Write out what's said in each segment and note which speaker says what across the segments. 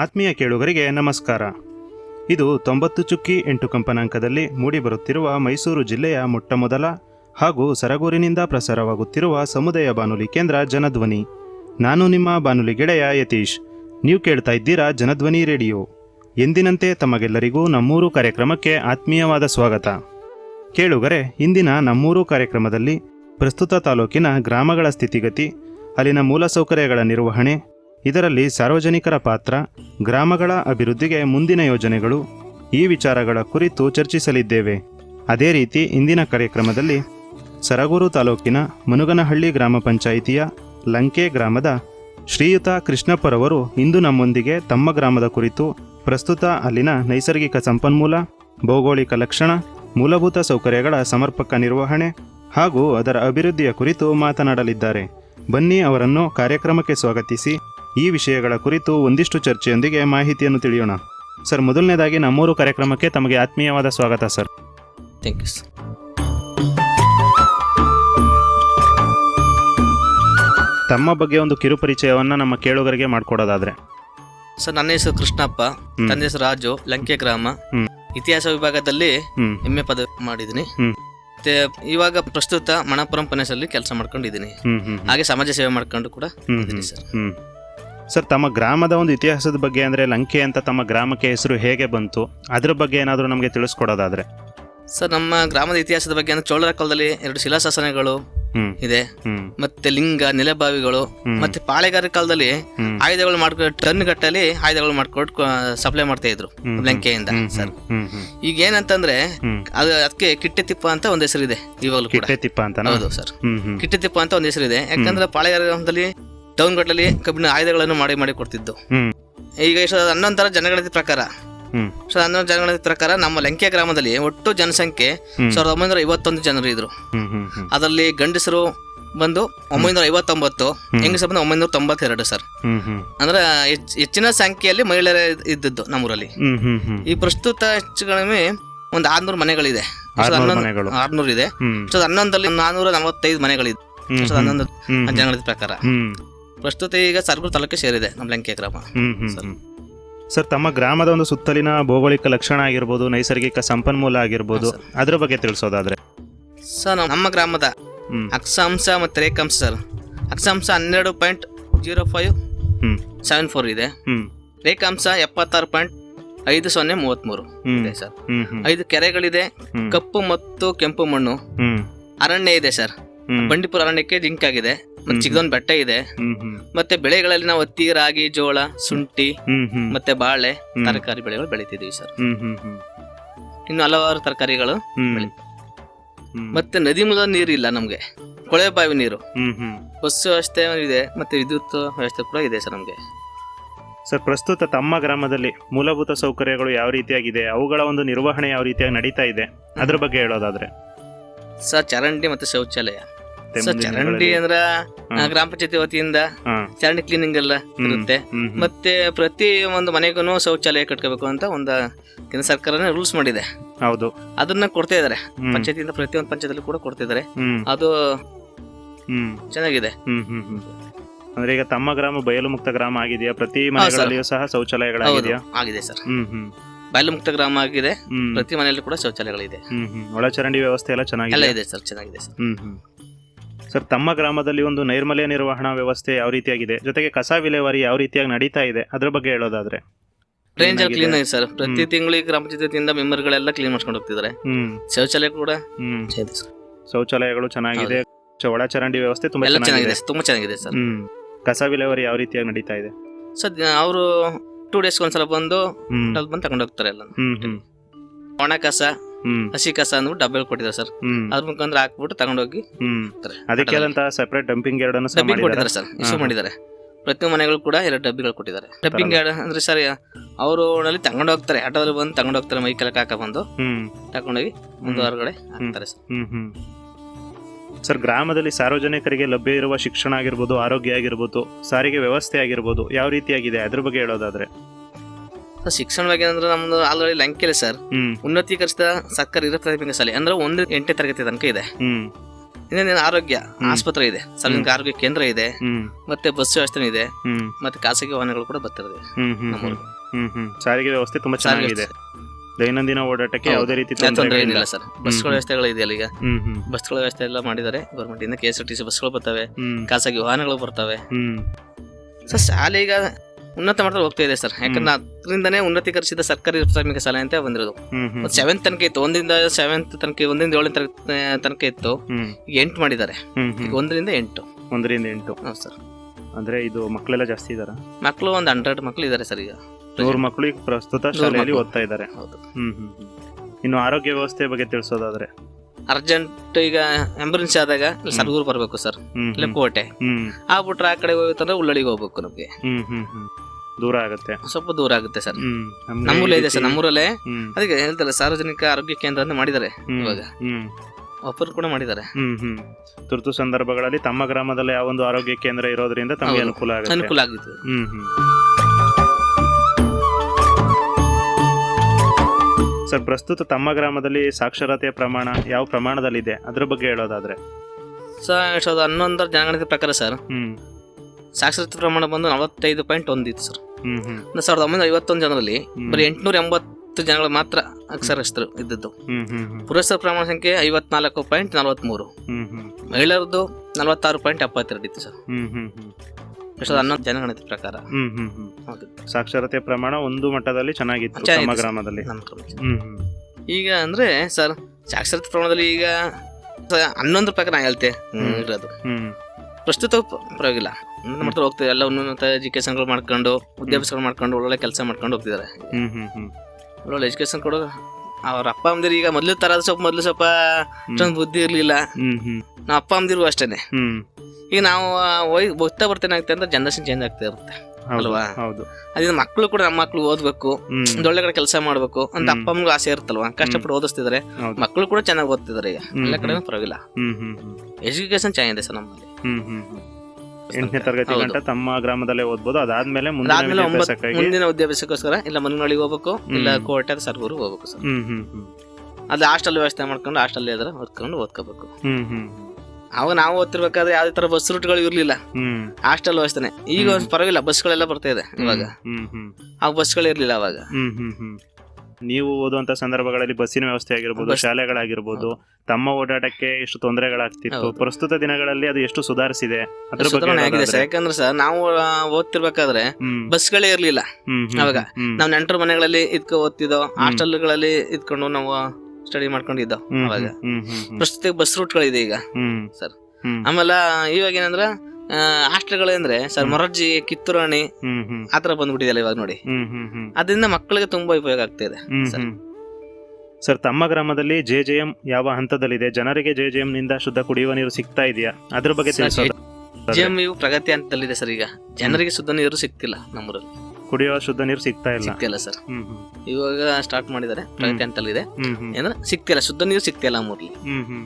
Speaker 1: ಆತ್ಮೀಯ ಕೇಳುಗರಿಗೆ ನಮಸ್ಕಾರ. ಇದು ತೊಂಬತ್ತು ಚುಕ್ಕಿ ಎಂಟು ಕಂಪನಾಂಕದಲ್ಲಿ ಮೂಡಿಬರುತ್ತಿರುವ ಮೈಸೂರು ಜಿಲ್ಲೆಯ ಮೊಟ್ಟಮೊದಲ ಹಾಗೂ ಸರಗೂರಿನಿಂದ ಪ್ರಸಾರವಾಗುತ್ತಿರುವ ಸಮುದಾಯ ಬಾನುಲಿ ಕೇಂದ್ರ ಜನಧ್ವನಿ. ನಾನು ನಿಮ್ಮ ಬಾನುಲಿ ಗೆಳೆಯ ಯತೀಶ್. ನೀವು ಕೇಳ್ತಾ ಇದ್ದೀರಾ ಜನಧ್ವನಿ ರೇಡಿಯೋ. ಎಂದಿನಂತೆ ತಮಗೆಲ್ಲರಿಗೂ ನಮ್ಮೂರು ಕಾರ್ಯಕ್ರಮಕ್ಕೆ ಆತ್ಮೀಯವಾದ ಸ್ವಾಗತ. ಕೇಳುಗರೆ, ಇಂದಿನ ನಮ್ಮೂರು ಕಾರ್ಯಕ್ರಮದಲ್ಲಿ ಪ್ರಸ್ತುತ ತಾಲೂಕಿನ ಗ್ರಾಮಗಳ ಸ್ಥಿತಿಗತಿ, ಅಲ್ಲಿನ ಮೂಲಸೌಕರ್ಯಗಳ ನಿರ್ವಹಣೆ ಇದರಲ್ಲಿ ಸಾರ್ವಜನಿಕರ ಪಾತ್ರ, ಗ್ರಾಮಗಳ ಅಭಿವೃದ್ಧಿಗೆ ಮುಂದಿನ ಯೋಜನೆಗಳು, ಈ ವಿಚಾರಗಳ ಕುರಿತು ಚರ್ಚಿಸಲಿದ್ದೇವೆ. ಅದೇ ರೀತಿ ಇಂದಿನ ಕಾರ್ಯಕ್ರಮದಲ್ಲಿ ಸರಗೂರು ತಾಲೂಕಿನ ಮುನುಗನಹಳ್ಳಿ ಗ್ರಾಮ ಪಂಚಾಯಿತಿಯ ಲಂಕೆ ಗ್ರಾಮದ ಶ್ರೀಯುತ ಕೃಷ್ಣಪ್ಪರವರು ಇಂದು ನಮ್ಮೊಂದಿಗೆ ತಮ್ಮ ಗ್ರಾಮದ ಕುರಿತು ಪ್ರಸ್ತುತ ಅಲ್ಲಿನ ನೈಸರ್ಗಿಕ ಸಂಪನ್ಮೂಲ, ಭೌಗೋಳಿಕ ಲಕ್ಷಣ, ಮೂಲಭೂತ ಸೌಕರ್ಯಗಳ ಸಮರ್ಪಕ ನಿರ್ವಹಣೆ ಹಾಗೂ ಅದರ ಅಭಿವೃದ್ಧಿಯ ಕುರಿತು ಮಾತನಾಡಲಿದ್ದಾರೆ. ಬನ್ನಿ ಅವರನ್ನು ಕಾರ್ಯಕ್ರಮಕ್ಕೆ ಸ್ವಾಗತಿಸಿ. ಈ ವಿಷಯಗಳ ಕುರಿತು ಒಂದಿಷ್ಟು ಚರ್ಚೆಯೊಂದಿಗೆ ಮಾಹಿತಿಯನ್ನು ತಿಳಿಯೋಣ. ಸರ್ ಮೊದಲನೇದಾಗಿ ನಮ್ಮೂರು ಕಾರ್ಯಕ್ರಮಕ್ಕೆ ತಮಗೆ ಆತ್ಮೀಯವಾದ ಸ್ವಾಗತ ಸರ್.
Speaker 2: ಥ್ಯಾಂಕ್ ಯು ಸರ್
Speaker 1: ತಮ್ಮ ಬಗ್ಗೆ ಒಂದು ಕಿರುಪರಿಚಯವನ್ನು ನಮ್ಮ ಕೇಳುಗರಿಗೆ ಮಾಡಿಕೊಡೋದಾದ್ರೆ.
Speaker 2: ಸರ್ ನನ್ನ ಹೆಸರು ಕೃಷ್ಣಪ್ಪ
Speaker 1: ನನ್ನ
Speaker 2: ತಂದೆ ಹೆಸರು ರಾಜು ಲಂಕೆ ಗ್ರಾಮ.
Speaker 1: ಹ್ಮ್.
Speaker 2: ಇತಿಹಾಸ ವಿಭಾಗದಲ್ಲಿ
Speaker 1: ಹ್ಮ್.
Speaker 2: ಎಂ ಎ ಪದವಿ ಮಾಡಿದ್ದೀನಿ.
Speaker 1: ಹ್ಮ್.
Speaker 2: ಮತ್ತೆ ಇವಾಗ ಪ್ರಸ್ತುತ ಮಣಪುರಂ ಪನೇಸಲ್ಲಿ ಕೆಲಸ ಮಾಡ್ಕೊಂಡಿದ್ದೀನಿ.
Speaker 1: ಹ್ಮ್ ಹ್ಮ್
Speaker 2: ಹಾಗೆ ಸಮಾಜ ಸೇವೆ ಮಾಡ್ಕೊಂಡು ಕೂಡ
Speaker 1: ಹ್ಮ್
Speaker 2: ಇದ್ದೀನಿ ಸರ್.
Speaker 1: ಹ್ಮ್. ಸರ್ ತಮ್ಮ ಗ್ರಾಮದ ಒಂದು ಇತಿಹಾಸದ ಬಗ್ಗೆ ಅಂದ್ರೆ ಲಂಕೆ ಅಂತ ತಮ್ಮ ಗ್ರಾಮಕ್ಕೆ ಹೆಸರು ಹೇಗೆ ಬಂತು? ಅದ್ರ ಬಗ್ಗೆ ಏನಾದರೂ ನಮಗೆ ತಿಳಿಸ್ಕೊಡೋದಾದರೆ.
Speaker 2: ಸರ್ ನಮ್ಮ ಗ್ರಾಮದ ಇತಿಹಾಸದ ಬಗ್ಗೆ ಅಂದ್ರೆ ಚೋಳರ ಕಾಲದಲ್ಲಿ ಎರಡು ಶಿಲಾಶಾಸನಗಳು ಇದೆ. ಮತ್ತೆ ಲಿಂಗ ನೆಲೆಬಾವಿಗಳು. ಮತ್ತೆ ಪಾಳೆಗಾರ ಕಾಲದಲ್ಲಿ. ಆಯುಧಗಳು ಮಾಡ್ಕೊಂಡು ಟನ್ ಗಟ್ಟಲ್ಲಿ ಆಯುಧಗಳು ಮಾಡ್ಕೊಟ್ಟು ಸಪ್ಲೈ ಮಾಡ್ತಾ ಇದ್ರು. ಲಂಕೆಯಿಂದ ಸರ್. ಈಗ ಏನಂತಂದ್ರೆ ಅದು ಅದಕ್ಕೆ ಕಿಟ್ಟೆತಿಪ್ಪ ಅಂತ ಒಂದು ಹೆಸರಿದೆ ಇವಾಗಲೂ ಕೂಡ.
Speaker 1: ಕಿಟ್ಟೆ ತಿಪ್ಪ ಅಂತ
Speaker 2: ಹೌದು ಸರ್.
Speaker 1: ಕಿಟ್ಟೆ ತಿಪ್ಪ
Speaker 2: ಕಿಟ್ಟೆತಿಪ್ಪ ಅಂತ ಒಂದು ಹೆಸರಿದೆ. ಯಾಕಂದ್ರೆ ಪಾಳೆಗಾರದಲ್ಲಿ ಟೌನ್ಗಳಲ್ಲಿ ಕಬ್ಬಿಣ ಆಯುಧಗಳನ್ನು ಮಾಡಿ ಮಾಡಿ ಕೊಡ್ತಿದ್ದು.
Speaker 1: ಹ್ಮ್.
Speaker 2: ಈಗ ಎಷ್ಟು ಹನ್ನೊಂದು ತರ ಜನಗಣತಿ ಪ್ರಕಾರ
Speaker 1: ಹ್ಮ್.
Speaker 2: ಸೊ ಹನ್ನೊಂದು ಜನಗಣತಿ ಪ್ರಕಾರ ನಮ್ಮ ಲಂಕೆ ಗ್ರಾಮದಲ್ಲಿ ಒಟ್ಟು ಜನಸಂಖ್ಯೆ. ಸಾವಿರದ ಒಂಬೈನೂರ ಐವತ್ತೊಂದು ಜನರು ಇದ್ರು.
Speaker 1: ಹ್ಮ್ ಹ್ಮ್ ಹ್ಮ್.
Speaker 2: ಅದರಲ್ಲಿ ಗಂಡಸರು ಬಂದು ಒಂಬೈನೂರ ಐವತ್ತೊಂಬತ್ತು ಹೆಂಗಸರು ಬಂದು ಒಂಬೈನೂರ ತೊಂಬತ್ತೆರಡು ಸರ್.
Speaker 1: ಹ್ಮ್ ಹ್ಮ್.
Speaker 2: ಅಂದ್ರೆ ಹೆಚ್ಚ್- ಹೆಚ್ಚಿನ ಸಂಖ್ಯೆಯಲ್ಲಿ ಮಹಿಳೆಯರೇ ಇದ್ದಿದ್ದು ನಮ್ಮೂರಲ್ಲಿ.
Speaker 1: ಹ್ಮ್ ಹ್ಮ್ ಹ್ಮ್.
Speaker 2: ಈ ಪ್ರಸ್ತುತ ಹೆಚ್ಚು ಕಡಿಮೆ ಒಂದು ಆರ್ನೂರು ಮನೆಗಳಿದೆ.
Speaker 1: ಆರ್ನೂರು ಮನೆಗಳು.
Speaker 2: ಆರ್ನೂರು ಇದೆ.
Speaker 1: ಹ್ಮ್.
Speaker 2: ಹನ್ನೊಂದರಲ್ಲಿ ನಾನೂರ ನಲವತ್ತೈದು ಮನೆಗಳಿದೆ.
Speaker 1: ಹ್ಮ್
Speaker 2: ಹನ್ನೊಂದು
Speaker 1: ಹ್ಮ್.
Speaker 2: ಜನಗಣತಿ ಪ್ರಕಾರ.
Speaker 1: ಹ್ಮ್.
Speaker 2: ಪ್ರಸ್ತುತ ಈಗ ಸರ್ಗೂರು ತಾಲೂಕು ಸೇರಿದೆ ನಮ್ಮ ಲಂಕೆ ಗ್ರಾಮ.
Speaker 1: ಹ್ಮ್ ಹ್ಮ್ ಹ್ಮ್. ಸರ್ ತಮ್ಮ ಗ್ರಾಮದ ಒಂದು ಸುತ್ತಲಿನ ಭೌಗೋಳಿಕ ಲಕ್ಷಣ ಆಗಿರ್ಬೋದು ನೈಸರ್ಗಿಕ ಸಂಪನ್ಮೂಲ ಆಗಿರ್ಬೋದು ಅದ್ರ ಬಗ್ಗೆ ತಿಳಿಸೋದಾದ್ರೆ?
Speaker 2: ಸರ್ ನಮ್ಮ ಗ್ರಾಮದ
Speaker 1: ಹ್ಮ್.
Speaker 2: ಅಕ್ಷಾಂಶ ಮತ್ತು ರೇಖಾಂಶ ಸರ್. ಅಕ್ಷಾಂಶ ಹನ್ನೆರಡು point zero five
Speaker 1: hmm.
Speaker 2: Seven four ಇದೆ.
Speaker 1: ಹ್ಮ್.
Speaker 2: ರೇಖಾಂಶ ಎಪ್ಪತ್ತಾರು ಪಾಯಿಂಟ್ ಐದು ಸೊನ್ನೆ ಮೂವತ್ತ್ಮೂರು
Speaker 1: ಹ್ಮ್.
Speaker 2: ಇದೆ ಸರ್.
Speaker 1: ಹ್ಮ್ ಹ್ಮ್.
Speaker 2: ಐದು ಕೆರೆಗಳಿದೆ.
Speaker 1: ಹ್ಮ್.
Speaker 2: ಕಪ್ಪು ಮತ್ತು ಕೆಂಪು ಮಣ್ಣು.
Speaker 1: ಹ್ಮ್.
Speaker 2: ಅರಣ್ಯ ಇದೆ ಸರ್.
Speaker 1: ಹ್ಮ್.
Speaker 2: ಬಂಡೀಪುರ ಅರಣ್ಯಕ್ಕೆ ಲಿಂಕ್ ಆಗಿದೆ. ಚಿಕ್ಕದೊಂದು ಬೆಟ್ಟ ಇದೆ. ಮತ್ತೆ ಬೆಳೆಗಳಲ್ಲಿ ನಾವು ಹತ್ತಿ ರಾಗಿ ಜೋಳ ಶುಂಠಿ ಮತ್ತೆ ಬಾಳೆ ತರಕಾರಿ ಬೆಳೆಗಳು ಬೆಳಿತಿದ್ದೀವಿ ಸರ್. ಇನ್ನು ಹಲವಾರು ತರಕಾರಿಗಳು ಮತ್ತೆ ನದಿ ಮೂಲದ ನೀರು ಇಲ್ಲ ನಮಗೆ. ಕೊಳೆ ಬಾವಿ ನೀರು ಬಸ್ ವ್ಯವಸ್ಥೆ ಇದೆ ಮತ್ತೆ ವಿದ್ಯುತ್ ವ್ಯವಸ್ಥೆ ಕೂಡ ಇದೆ ಸರ್ ನಮಗೆ.
Speaker 1: ಸರ್ ಪ್ರಸ್ತುತ ತಮ್ಮ ಗ್ರಾಮದಲ್ಲಿ ಮೂಲಭೂತ ಸೌಕರ್ಯಗಳು ಯಾವ ರೀತಿಯಾಗಿದೆ? ಅವುಗಳ ಒಂದು ನಿರ್ವಹಣೆ ಯಾವ ರೀತಿಯಾಗಿ ನಡೀತಾ ಇದೆ? ಅದ್ರ ಬಗ್ಗೆ ಹೇಳೋದಾದ್ರೆ.
Speaker 2: ಸರ್ ಚರಂಡಿ ಮತ್ತೆ ಶೌಚಾಲಯ. ಚರಂಡಿ ಅಂದ್ರ. ಆ, ಗ್ರಾಮ ಪಂಚಾಯತಿ ವತಿಯಿಂದ ಚರಂಡಿ ಕ್ಲೀನಿಂಗ್ ಎಲ್ಲ ಇರುತ್ತೆ. ಮತ್ತೆ ಪ್ರತಿ ಒಂದು ಮನೆಗೂ ಶೌಚಾಲಯ ಕಟ್ಕೋಬೇಕು ಅಂತ ಒಂದು ಕೇಂದ್ರ ಸರ್ಕಾರನೇ ರೂಲ್ಸ್ ಮಾಡಿದೆ.
Speaker 1: ಹೌದು.
Speaker 2: ಅದನ್ನ ಕೊಡ್ತಾ ಇದಾರೆ.
Speaker 1: ಹ್ಮ್.
Speaker 2: ಪಂಚಾಯತಿಯಿಂದ ಪ್ರತಿಯೊಂದು ಪಂಚಾಯತಲ್ಲಿ ಕೂಡ ಕೊಡ್ತಾ ಇದಾರೆ.
Speaker 1: ಹ್ಮ್.
Speaker 2: ಅದು
Speaker 1: ಹ್ಮ್.
Speaker 2: ಚೆನ್ನಾಗಿದೆ.
Speaker 1: ಹ್ಮ್ ಹ್ಮ್ ಹ್ಮ್. ಅಂದ್ರೆ ಈಗ ತಮ್ಮ ಗ್ರಾಮ ಬಯಲು ಮುಕ್ತ ಗ್ರಾಮ ಆಗಿದೆಯಾ? ಪ್ರತಿ ಮನೆಗಳಲ್ಲಿಯೂ ಸಹ
Speaker 2: ಹೌದು.
Speaker 1: ಶೌಚಾಲಯಗಳಾಗಿದೆಯಾ
Speaker 2: ಆಗಿದೆ ಸರ್.
Speaker 1: ಹ್ಮ್ ಹ್ಮ್.
Speaker 2: ಬಯಲು ಮುಕ್ತ ಗ್ರಾಮ ಆಗಿದೆ.
Speaker 1: ಹ್ಮ್.
Speaker 2: ಪ್ರತಿ ಮನೆಯಲ್ಲೂ ಕೂಡ ಶೌಚಾಲಯಗಳಿದೆ.
Speaker 1: ಹ್ಮ್ ಹ್ಮ್. ಒಳಚರಂಡಿ ವ್ಯವಸ್ಥೆ ಎಲ್ಲ
Speaker 2: ಎಲ್ಲ
Speaker 1: ಚೆನ್ನಾಗಿದೆ
Speaker 2: ಇದೆ ಸರ್. ಚೆನ್ನಾಗಿದೆ ಸರ್.
Speaker 1: ಹ್ಮ್ ಹ್ಮ್. ಸರ್ ತಮ್ಮ ಗ್ರಾಮದಲ್ಲಿ ಒಂದು ನೈರ್ಮಲ್ಯ ನಿರ್ವಹಣಾ ವ್ಯವಸ್ಥೆ ಯಾವ ರೀತಿಯಾಗಿದೆ? ಜೊತೆಗೆ ಕಸ ವಿಲೇವಾರಿ ಯಾವ ರೀತಿಯಾಗಿ ನಡೀತಾ ಇದೆ? ಅದ್ರ ಬಗ್ಗೆ ಹೇಳೋದಾದ್ರೆ.
Speaker 2: ರೇಂಜ್ ಅಲ್ಲಿ ಕ್ಲೀನ್
Speaker 1: ಆಗಿದೆ.
Speaker 2: ಸರ್. ಪ್ರತಿ ತಿಂಗಳಿಗೆ ಗ್ರಾಮ ಪಂಚಾಯತಿಯಿಂದ ಮೆಂಬರ್ಗಳೆಲ್ಲ ಕ್ಲೀನ್ ಮಾಡ್ಕೊಂಡು ಹೋಗ್ತಿದ್ದಾರೆ.
Speaker 1: ಹ್ಮ್.
Speaker 2: ಶೌಚಾಲಯ ಕೂಡ
Speaker 1: ಹ್ಮ್.
Speaker 2: ಇದೆ ಸರ್.
Speaker 1: ಶೌಚಾಲಯಗಳು ಚೆನ್ನಾಗಿದೆ. ಚ- ಒಳ ಚರಂಡಿ ವ್ಯವಸ್ಥೆ ತುಂಬಾ
Speaker 2: ಎಲ್ಲ
Speaker 1: ಚೆನ್ನಾಗಿದೆ.
Speaker 2: ಚೆನ್ನಾಗಿದೆ ತುಂಬಾ ಚೆನ್ನಾಗಿದೆ ಸರ್.
Speaker 1: ಹ್ಮ್. ಕಸ ವಿಲೇವಾರಿ ಯಾವ ರೀತಿಯಾಗಿ ನಡೀತಾ ಇದೆ?
Speaker 2: ಸರ್ ಅವರು ಟೂ ಡೇಸ್ ಒಂದ್ಸಲ ಬಂದು
Speaker 1: ಹ್ಮ್.
Speaker 2: ಅಲ್ಲಿ ಬಂದು ತಗೊಂಡು ಹೋಗ್ತಾರೆ ಎಲ್ಲ
Speaker 1: ಹ್ಮ್ ಹ್ಮ್.
Speaker 2: ಒಣ ಕಸ
Speaker 1: ಹ್ಮ್.
Speaker 2: ಹಸಿ ಕಸ ಅಂದ್ಬಿಟ್ಟು ಡಬ್ಬೆಲ್ ಕೊಟ್ಟಿದ್ದಾರೆ ಸರ್.
Speaker 1: ಹ್ಮ್.
Speaker 2: ಅದ್ರ ಮುಖಾಂತರ ಹಾಕ್ಬಿಟ್ಟು ತಗೊಂಡೋಗಿ
Speaker 1: ಹ್ಮ್. ಸೆಪರೇಟ್ ಡಂಪಿಂಗ್ ಎರಡನ್ನು ಸಹ
Speaker 2: ಡಬ್ಬಿಂಗ್
Speaker 1: ಮಾಡಿದ್ದಾರೆ.
Speaker 2: ಕೊಟ್ಟಿದ್ದಾರೆ ಸರ್. ಇಶ್ಯೂ ಮಾಡಿದ್ದಾರೆ. ಪ್ರತಿ ಮನೆಗಳು ಕೂಡ ಎರಡು ಡಬ್ಬಿಗಳು ಕೊಟ್ಟಿದ್ದಾರೆ. ಡಬ್ಬಿಂಗ್ ಯಾರ್ಡ್ ಅಂದ್ರೆ ಸರ್ ಅವರು ನಲ್ಲಿ ತಗೊಂಡು ಹೋಗ್ತಾರೆ. ಆಟೋದಲ್ಲಿ ಬಂದು ತಗೊಂಡು ಹೋಗ್ತಾರೆ ಮೈ ಕೆಳಕ್ಕೆ ಹಾಕ ಬಂದು.
Speaker 1: ಹ್ಮ್.
Speaker 2: ತಗೊಂಡೋಗಿ ಒಂದು. ಹೊರಗಡೆ ಹಾಕ್ತಾರೆ ಸರ್.
Speaker 1: ಹ್ಮ್ ಹ್ಮ್. ಸರ್ ಗ್ರಾಮದಲ್ಲಿ ಸಾರ್ವಜನಿಕರಿಗೆ ಲಭ್ಯ ಇರುವ ಶಿಕ್ಷಣ ಆಗಿರ್ಬೋದು ಆರೋಗ್ಯ ಆಗಿರ್ಬೋದು ಸಾರಿಗೆ ವ್ಯವಸ್ಥೆ ಆಗಿರ್ಬೋದು ಯಾವ ರೀತಿಯಾಗಿದೆ? ಅದ್ರ ಬಗ್ಗೆ ಹೇಳೋದಾದ್ರೆ.
Speaker 2: ಸರ್, ಶಿಕ್ಷಣ ಬಗ್ಗೆ ಅಂದ್ರೆ ನಮ್ದು ಆಲ್ರೆಡಿ ಲಂಕೆಲೆ ಸರ್.
Speaker 1: ಹ್ಮ್.
Speaker 2: ಉನ್ನತೀಕರಿಸಿದ ಸರ್ಕಾರ ಇರೋ ಪ್ರಾಥಮಿಕ ಶಾಲೆ ಅಂದ್ರೆ ಒಂದು ಎಂಟನೇ ತರಗತಿ ತನಕ ಇದೆ.
Speaker 1: ಹ್ಮ್.
Speaker 2: ಇನ್ನೇನು ಆರೋಗ್ಯ ಆಸ್ಪತ್ರೆ ಇದೆ. ಸಾರ್ವಜನಿಕ ಆರೋಗ್ಯ ಕೇಂದ್ರ ಇದೆ.
Speaker 1: ಹ್ಮ್.
Speaker 2: ಮತ್ತೆ ಬಸ್ ವ್ಯವಸ್ಥೆ ಇದೆ.
Speaker 1: ಹ್ಮ್.
Speaker 2: ಮತ್ತೆ ಖಾಸಗಿ ವಾಹನಗಳು ಕೂಡ ಬರ್ತಿರೋದು
Speaker 1: ಹ್ಮ್ ಹ್ಮ್ ಹ್ಮ್. ಹ್ಮ್ ಹ್ಮ್. ಸಾರಿಗೆ ವ್ಯವಸ್ಥೆ ತುಂಬಾ ಚೆನ್ನಾಗಿದೆ. ದೈನಂದಿನ ಓಡಾಟಕ್ಕೆ. ಯಾವುದೇ ರೀತಿ
Speaker 2: ತೊಂದರೆ
Speaker 1: ತೊಂದರೆ
Speaker 2: ಏನಿಲ್ಲ ಸರ್. ಬಸ್ಗಳ. ವ್ಯವಸ್ಥೆಗಳು ಇದೆಯಲ್ಲ ಈಗ.
Speaker 1: ಹ್ಮ್ ಹ್ಮ್.
Speaker 2: ಬಸ್ಗಳ ವ್ಯವಸ್ಥೆ ಎಲ್ಲ ಮಾಡಿದ್ದಾರೆ. ಗೌರ್ಮೆಂಟ್ ಇಂದ K S R T C ಬಸ್ಗಳು ಬರ್ತವೆ.
Speaker 1: ಹ್ಮ್.
Speaker 2: ಖಾಸಗಿ ವಾಹನಗಳು ಬರ್ತವೆ.
Speaker 1: ಹ್ಮ್.
Speaker 2: ಸರ್ ಶಾಲೆ ಈಗ ಉನ್ನತ ಮಟ್ಟದಲ್ಲಿ ಹೋಗ್ತಾ ಇದೆ ಸರ್. ಯಾಕಂದ್ರೆ ಅದರಿಂದನೇ ಉನ್ನತೀಕರಿಸಿದ ಸರ್ಕಾರಿ ಪ್ರಾಥಮಿಕ ಶಾಲೆ ಅಂತ ಬಂದಿರೋದು. ಸೆವೆಂತ್ ತನಕ ಇತ್ತು. ಒಂದಿಂದ ಸೆವೆಂತ್ ತನಕ ಒಂದಿಂದ ಏಳನೇ ತರಗತಿ ತನಕ ಇತ್ತು. ಈಗ ಎಂಟು ಮಾಡಿದ್ದಾರೆ. ಈಗ ಒಂದರಿಂದ ಎಂಟು.
Speaker 1: ಒಂದರಿಂದ ಎಂಟು.
Speaker 2: ಹೌದು ಸರ್.
Speaker 1: ಅಂದ್ರೆ ಇದು ಮಕ್ಕಳೆಲ್ಲ ಜಾಸ್ತಿ ಇದಾರ?
Speaker 2: ಮಕ್ಕಳು ಒಂದು ಹಂಡ್ರೆಡ್ ಮಕ್ಕಳು ಇದ್ದಾರೆ ಸರ್ ಈಗ.
Speaker 1: ನೂರು ಮಕ್ಕಳು ಈಗ ಪ್ರಸ್ತುತ ಶಾಲೆಯಲ್ಲಿ ಓದ್ತಾ ಇದ್ದಾರೆ
Speaker 2: ಹೌದು.
Speaker 1: ಹ್ಮ್. ಇನ್ನು ಆರೋಗ್ಯ ವ್ಯವಸ್ಥೆ ಬಗ್ಗೆ ತಿಳಿಸೋದಾದ್ರೆ?
Speaker 2: ಅರ್ಜೆಂಟ್ ಈಗ ಆಂಬುಲೆನ್ಸ್ ಆದಾಗ ಸರ್ಗೂರ್ ಬರ್ಬೇಕು ಸರ್. ಇಲ್ಲ ಕೋಟೆ
Speaker 1: ಆ
Speaker 2: ಆಗ್ಬಿಟ್ರೆ ಆ ಕಡೆ ಹೋಗ್ಬೇಕಂದ್ರೆ ಉಳ್ಳಳಿಗೆ ಹೋಗ್ಬೇಕು ನಮಗೆ.
Speaker 1: ದೂರ ಆಗುತ್ತೆ.
Speaker 2: ಸ್ವಲ್ಪ ದೂರ ಆಗುತ್ತೆ ಸರ್. ನಮ್ಮೂರಲ್ಲೇ ಇದೆ ಸರ್ ನಮ್ಮೂರಲ್ಲೇ. ಅದಕ್ಕೆ ಹೇಳ್ತಾರೆ ಸಾರ್ವಜನಿಕ ಆರೋಗ್ಯ ಕೇಂದ್ರ ಅಂತ ಮಾಡಿದ್ದಾರೆ
Speaker 1: ಹ್ಮ್
Speaker 2: ಇವಾಗ. ಒಬ್ಬರು ಕೂಡ ಮಾಡಿದ್ದಾರೆ.
Speaker 1: ತುರ್ತು ಸಂದರ್ಭಗಳಲ್ಲಿ ತಮ್ಮ ಗ್ರಾಮದಲ್ಲಿ ಯಾವ ಒಂದು ಆರೋಗ್ಯ ಕೇಂದ್ರ ಇರೋದ್ರಿಂದ ತಮಗೆ ಅನುಕೂಲ ಆಗುತ್ತೆ.
Speaker 2: ಅನುಕೂಲ ಆಗುತ್ತೆ
Speaker 1: ಹ್ಮ್ ಹ್ಮ್. ಸರ್ ಪ್ರಸ್ತುತ ತಮ್ಮ ಗ್ರಾಮದಲ್ಲಿ ಸಾಕ್ಷರತೆಯ ಪ್ರಮಾಣ ಯಾವ ಪ್ರಮಾಣದಲ್ಲಿದೆ? ಅದ್ರ ಬಗ್ಗೆ ಹೇಳೋದಾದ್ರೆ.
Speaker 2: ಸರ್ ಎರಡ್ ಸಾವಿರದ ಹನ್ನೊಂದರ ಜನಗಣತಿ ಪ್ರಕಾರ ಸರ್
Speaker 1: ಹ್ಮ್.
Speaker 2: ಸಾಕ್ಷರತೆ ಪ್ರಮಾಣ ಬಂದು ನಲವತ್ತೈದು ಪಾಯಿಂಟ್ ಒಂದಿತ್ತು ಸರ್. ಸಾವಿರದ ಒಂಬೈನೂರ ಐವತ್ತೊಂದು ಜನರಲ್ಲಿ. ಬರೀ ಎಂಟುನೂರ ಎಂಬತ್ತು ಜನಗಳು ಮಾತ್ರ ಅಕ್ಷರಸ್ಥರು ಇದ್ದದ್ದು. ಪುರುಷರ ಪ್ರಮಾಣ ಸಂಖ್ಯೆ ಐವತ್ನಾಲ್ಕು ಪಾಯಿಂಟ್ ನಲವತ್ಮೂರು.
Speaker 1: ಹ್ಮ್ ಹ್ಮ್
Speaker 2: ಮಹಿಳೆಯರದ್ದು ನಲವತ್ತಾರು ಪಾಯಿಂಟ್ ಎಪ್ಪತ್ತೆರಡು ಇತ್ತು ಸರ್.
Speaker 1: ಹ್ಮ್ ಹ್ಮ್ ಹ್ಮ್.
Speaker 2: ಎರಡ್ ಸಾವಿರದ ಹನ್ನೊಂದು ಜನಗಣತಿ ಪ್ರಕಾರ.
Speaker 1: ಹ್ಮ್ ಹ್ಮ್ ಹ್ಮ್.
Speaker 2: ಹೌದು.
Speaker 1: ಸಾಕ್ಷರತೆ ಪ್ರಮಾಣ ಒಂದು ಮಟ್ಟದಲ್ಲಿ ಚೆನ್ನಾಗಿತ್ತು
Speaker 2: ನಮ್ಮ
Speaker 1: ಗ್ರಾಮದಲ್ಲಿ.
Speaker 2: ಈಗ ಅಂದ್ರೆ ಸರ್ ಸಾಕ್ಷರತೆ ಪ್ರಮಾಣದಲ್ಲಿ ಈಗ ಹನ್ನೊಂದು ಪ್ರಕಾರ ನಾ ಹೇಳ್ತೆ. ಇರೋದು. ಪ್ರಸ್ತುತ ಪರವಾಗಿಲ್ಲ. ಉನ್ನತ ಮಟ್ಟದಲ್ಲಿ ಹೋಗ್ತಿದೆ ಎಲ್ಲ ಉನ್ನತ ಎಜುಕೇಶನ್ಗಳು ಮಾಡ್ಕೊಂಡು ವಿದ್ಯಾಭ್ಯಾಸಗಳು ಮಾಡ್ಕೊಂಡು ಒಳ್ಳೊಳ್ಳೆ ಕೆಲಸ ಮಾಡ್ಕೊಂಡು ಹೋಗ್ತಿದ್ದಾರೆ.
Speaker 1: ಹ್ಮ್ ಹ್ಮ್ ಹ್ಮ್.
Speaker 2: ಒಳ್ಳೊಳ್ಳೆ ಎಜುಕೇಶನ್ ಕೊಡೋದು ಅವ್ರ ಅಪ್ಪ ಅಮ್ಮದಿರು ಈಗ ಮೊದಲು ತರ ಸ್ವಲ್ಪ ಮೊದಲು ಸ್ವಲ್ಪ ಅಷ್ಟೊಂದು ಬುದ್ಧಿ ಇರಲಿಲ್ಲ.
Speaker 1: ಹ್ಮ್ ಹ್ಮ್.
Speaker 2: ನಮ್ಮ ಅಪ್ಪ ಅಮ್ಮದಿರು ಅಷ್ಟೇನೆ.
Speaker 1: ಹ್ಮ್.
Speaker 2: ಈಗ ನಾವು ಹೋಗ್ತಾ ಬರ್ತೇನೆ ಆಗ್ತದೆ ಅಂತ ಜನರೇಷನ್ ಚೇಂಜ್ ಆಗ್ತಾ ಇರುತ್ತೆ ಅಲ್ವಾ?
Speaker 1: ಹೌದು.
Speaker 2: ಅದ್ರಿಂದ ಮಕ್ಕಳು ಕೂಡ ನಮ್ಮ ಮಕ್ಕಳು ಓದ್ಬೇಕು ಒಳ್ಳೆ ಕಡೆ ಕೆಲಸ ಮಾಡ್ಬೇಕು ಅಂತ. ಅಪ್ಪ ಅಮ್ಮಗೂ ಆಸೆ ಇರುತ್ತಲ್ವಾ? ಕಷ್ಟಪಟ್ಟು
Speaker 1: ಓದಿಸ್ತಿದ್ರೆ
Speaker 2: ಮಕ್ಕಳು ಕೂಡ ಚೆನ್ನಾಗಿ ಓದ್ತಿದಾರೆ ಈಗ. ಎಲ್ಲ. ಕಡೆ ಪರವಾಗಿಲ್ಲ. ಎಜುಕೇಶನ್ ಚೆನ್ನಾಗಿದೆ ಸರ್ ನಮ್ಮಲ್ಲಿ.
Speaker 1: ಹ್ಮ್ ಹ್ಮ್ ಹ್ಮ್. ಎಂಟನೇ ತರಗತಿ ಗಂಟ ತಮ್ಮ ಗ್ರಾಮದಲ್ಲೇ ಓದ್ಬೋದು. ಅದಾದ್ಮೇಲೆ ಮುಂದಿನ
Speaker 2: ವಿದ್ಯಾಭ್ಯಾಸಕ್ಕೋಸ್ಕರ ಇಲ್ಲ ಮನೆಗಳಿಗೆ ಹೋಗ್ಬೇಕು ಇಲ್ಲ ಕೋಟೆ ಸರ್ಗೂರು ಹೋಗ್ಬೇಕು ಸರ್.
Speaker 1: ಹ್ಮ್ ಹ್ಮ್ ಹ್ಮ್.
Speaker 2: ಅಲ್ಲಿ ಹಾಸ್ಟೆಲ್ ವ್ಯವಸ್ಥೆ ಮಾಡ್ಕೊಂಡು ಹಾಸ್ಟೆಲ್ ಇದ್ರೆ ಓದ್ಕೊಂಡು ಓದ್ಕೋಬೇಕು.
Speaker 1: ಹ್ಮ್ ಹ್ಮ್.
Speaker 2: ಅವಾಗ ನಾವು ಓದ್ತಿರ್ಬೇಕಾದ್ರೆ ಯಾವ್ದೇ ತರ ಬಸ್ ರೂಟ್ಗಳು ಇರ್ಲಿಲ್ಲ.
Speaker 1: ಹ್ಮ್.
Speaker 2: ಹಾಸ್ಟೆಲ್ ವ್ಯವಸ್ಥೆನೆ. ಈಗ. ಒಂದ್ ಪರವಾಗಿಲ್ಲ ಬಸ್ಗಳೆಲ್ಲ ಬರ್ತಾ ಇದೆ ಇವಾಗ. ಆ ಬಸ್ಗಳು ಇರ್ಲಿಲ್ಲ ಅವಾಗ.
Speaker 1: ಹ್ಮ್ ಹ್ಮ್ ಹ್ಮ್. ನೀವು ಓದುವಂತ ಸಂದರ್ಭಗಳಲ್ಲಿ ಬಸ್ಸಿನ ವ್ಯವಸ್ಥೆ ಆಗಿರ್ಬೋದು ಶಾಲೆಗಳಾಗಿರ್ಬೋದು ತಮ್ಮ ಓಡಾಟಕ್ಕೆ ಎಷ್ಟು ತೊಂದರೆಗಳಾಗ್ತಿತ್ತು ಪ್ರಸ್ತುತ ದಿನಗಳಲ್ಲಿ ಅದು ಎಷ್ಟು ಸುಧಾರಿಸಿದೆ ಅದ್ರ ಬಗ್ಗೆ?
Speaker 2: ಯಾಕಂದ್ರೆ ಸರ್ ನಾವು ಓದ್ತಿರ್ಬೇಕಾದ್ರೆ
Speaker 1: ಬಸ್
Speaker 2: ಬಸ್ಗಳೇ ಇರ್ಲಿಲ್ಲ ಅವಾಗ. ನಾವು ನೆಂಟರ ಮನೆಗಳಲ್ಲಿ ಇದ್ಕೊ ಓದ್ತಿದ್ದೋ ಹಾಸ್ಟೆಲ್ಗಳಲ್ಲಿ ಇದ್ಕೊಂಡು ನಾವು ಸ್ಟಡಿ ಮಾಡ್ಕೊಂಡಿದ್ದ ಅವಾಗ. ಪ್ರಸ್ತುತ ಬಸ್ ರೂಟ್ಗಳಿದೆ ಈಗ ಸರ್. ಆಮೇಲೆ ಇವಾಗ ಏನಂದ್ರ ಹಾಸ್ಟೆಲ್ಗಳು ಅಂದ್ರೆ ಸರ್. ಮೊರಜ್ಜಿ ಕಿತ್ತೂರಾಣಿ ಆತರ ಬಂದ್ಬಿಟ್ಟಿದೆಯಲ್ಲ ಇವಾಗ ನೋಡಿ. ಅದರಿಂದ ಮಕ್ಕಳಿಗೆ ತುಂಬಾ ಉಪಯೋಗ ಆಗ್ತಾ ಇದೆ ಸರ್.
Speaker 1: ಸರ್ ತಮ್ಮ ಗ್ರಾಮದಲ್ಲಿ ಜೆ ಜೆ ಎಂ ಯಾವ ಹಂತದಲ್ಲಿದೆ? ಜನರಿಗೆ ಜೆ ಜೆ ಎಂ ನಿಂದ ಶುದ್ಧ ಕುಡಿಯುವ ನೀರು ಸಿಗ್ತಾ ಇದೆಯಾ? ಅದ್ರ ಬಗ್ಗೆ ಜೆ
Speaker 2: ಎಂ ಯು ಪ್ರಗತಿ ಹಂತದಲ್ಲಿದೆ ಸರ್ ಈಗ. ಜನರಿಗೆ ಶುದ್ಧ ನೀರು ಸಿಗ್ತಿಲ್ಲ ನಮ್ಮೂರಲ್ಲಿ.
Speaker 1: ಕುಡಿಯುವ ಶುದ್ಧ ನೀರು ಸಿಗ್ತಾ ಇಲ್ಲ.
Speaker 2: ಸಿಗ್ತಿಲ್ಲ ಸರ್.
Speaker 1: ಹ್ಮ್ ಹ್ಮ್.
Speaker 2: ಇವಾಗ ಸ್ಟಾರ್ಟ್ ಮಾಡಿದ್ದಾರೆ ಪ್ರಗತಿ ಇದೆ
Speaker 1: ಹ್ಮ್ ಹ್ಮ್.
Speaker 2: ಏನಂದ್ರೆ ಸಿಗ್ತಿಲ್ಲ ಶುದ್ಧ ನೀರು ಸಿಗ್ತಿಲ್ಲ ಮೂರ್ಲಿ.
Speaker 1: ಹ್ಮ್ ಹ್ಮ್.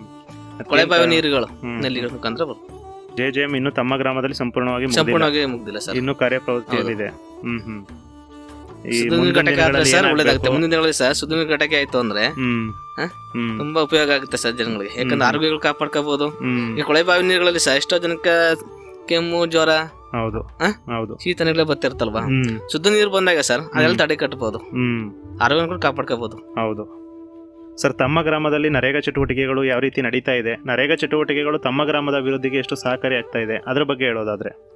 Speaker 2: ಕೊಳೆ ಬಾವಿ ನೀರುಗಳು
Speaker 1: ಹ್ಮ್.
Speaker 2: ನಲ್ಲಿಗಳ ಮುಖಾಂತರ.
Speaker 1: ಜೆ ಜೆ ಎಂ ಇನ್ನು ತಮ್ಮ ಗ್ರಾಮದಲ್ಲಿ ಸಂಪೂರ್ಣವಾಗಿ ಮುಗ್ದಿಲ್ಲ.
Speaker 2: ಸಂಪೂರ್ಣವಾಗಿ ಮುಗ್ದಿಲ್ಲ ಸರ್.
Speaker 1: ಇನ್ನು ಕಾರ್ಯಪ್ರವೃತ್ತಿಯಲ್ಲಿದೆ ಹ್ಮ್ ಹ್ಮ್. ಈ
Speaker 2: ಶುದ್ಧ ನೀರು
Speaker 1: ಮುಂದಿನ
Speaker 2: ಘಟಕ ಆದ್ರೆ
Speaker 1: ದಿನಗಳಲ್ಲಿ
Speaker 2: ಸರ್
Speaker 1: ಏನಾಗ್ಬೇಕು?
Speaker 2: ಒಳ್ಳೇದಾಗುತ್ತೆ ಮುಂದಿನ ದಿನಗಳಲ್ಲಿ ಸರ್ ಶುದ್ಧ ನೀರು ಘಟಕ ಆಯ್ತು ಅಂದ್ರೆ
Speaker 1: ಹ್ಮ್.
Speaker 2: ಹ?
Speaker 1: ಹ್ಮ್.
Speaker 2: ತುಂಬಾ ಉಪಯೋಗ ಆಗುತ್ತೆ ಸರ್ ಜನಗಳಿಗೆ. ಯಾಕಂದ್ರೆ. ಆರೋಗ್ಯಗಳು ಕಾಪಾಡ್ಕೋಬಹುದು
Speaker 1: ಹ್ಮ್.
Speaker 2: ಈ ಕೊಳೆ ಬಾವಿ ನೀರುಗಳಲ್ಲಿ ಸಹ ಎಷ್ಟೋ ಜನಕ್ಕೆ ಕೆಮ್ಮು ಜ್ವರ
Speaker 1: ಹೌದು? ಹೌದು.
Speaker 2: ಶೀತ ನೀರ್ಲೆ ಬರ್ತಿರ್ತಲ್ವಾ ಶುದ್ಧ ನೀರು ಬಂದಾಗ ಸರ್ ಅದೆಲ್ಲ ತಡೆ ಕಟ್ಬೋದು.
Speaker 1: ಹ್ಮ್.
Speaker 2: ಆರೋಗ್ಯ ಕೂಡ ಕಾಪಾಡ್ಕೋಬಹುದು
Speaker 1: ಹೌದು. ಸರ್ ತಮ್ಮ ಗ್ರಾಮದಲ್ಲಿ ನರೇಗಾ ಚಟುವಟಿಕೆಗಳು ಯಾವ ರೀತಿ ನಡೀತಾ ಇದೆ? ನರೇಗಾ ಚಟುವಟಿಕೆಗಳು ತಮ್ಮ ಗ್ರಾಮದ ಅಭಿವೃದ್ಧಿಗೆ ಎಷ್ಟು ಸಹಕಾರಿ ಆಗ್ತಾ ಇದೆ? ಅದ್ರ ಬಗ್ಗೆ ಹೇಳೋದಾದ್ರೆ.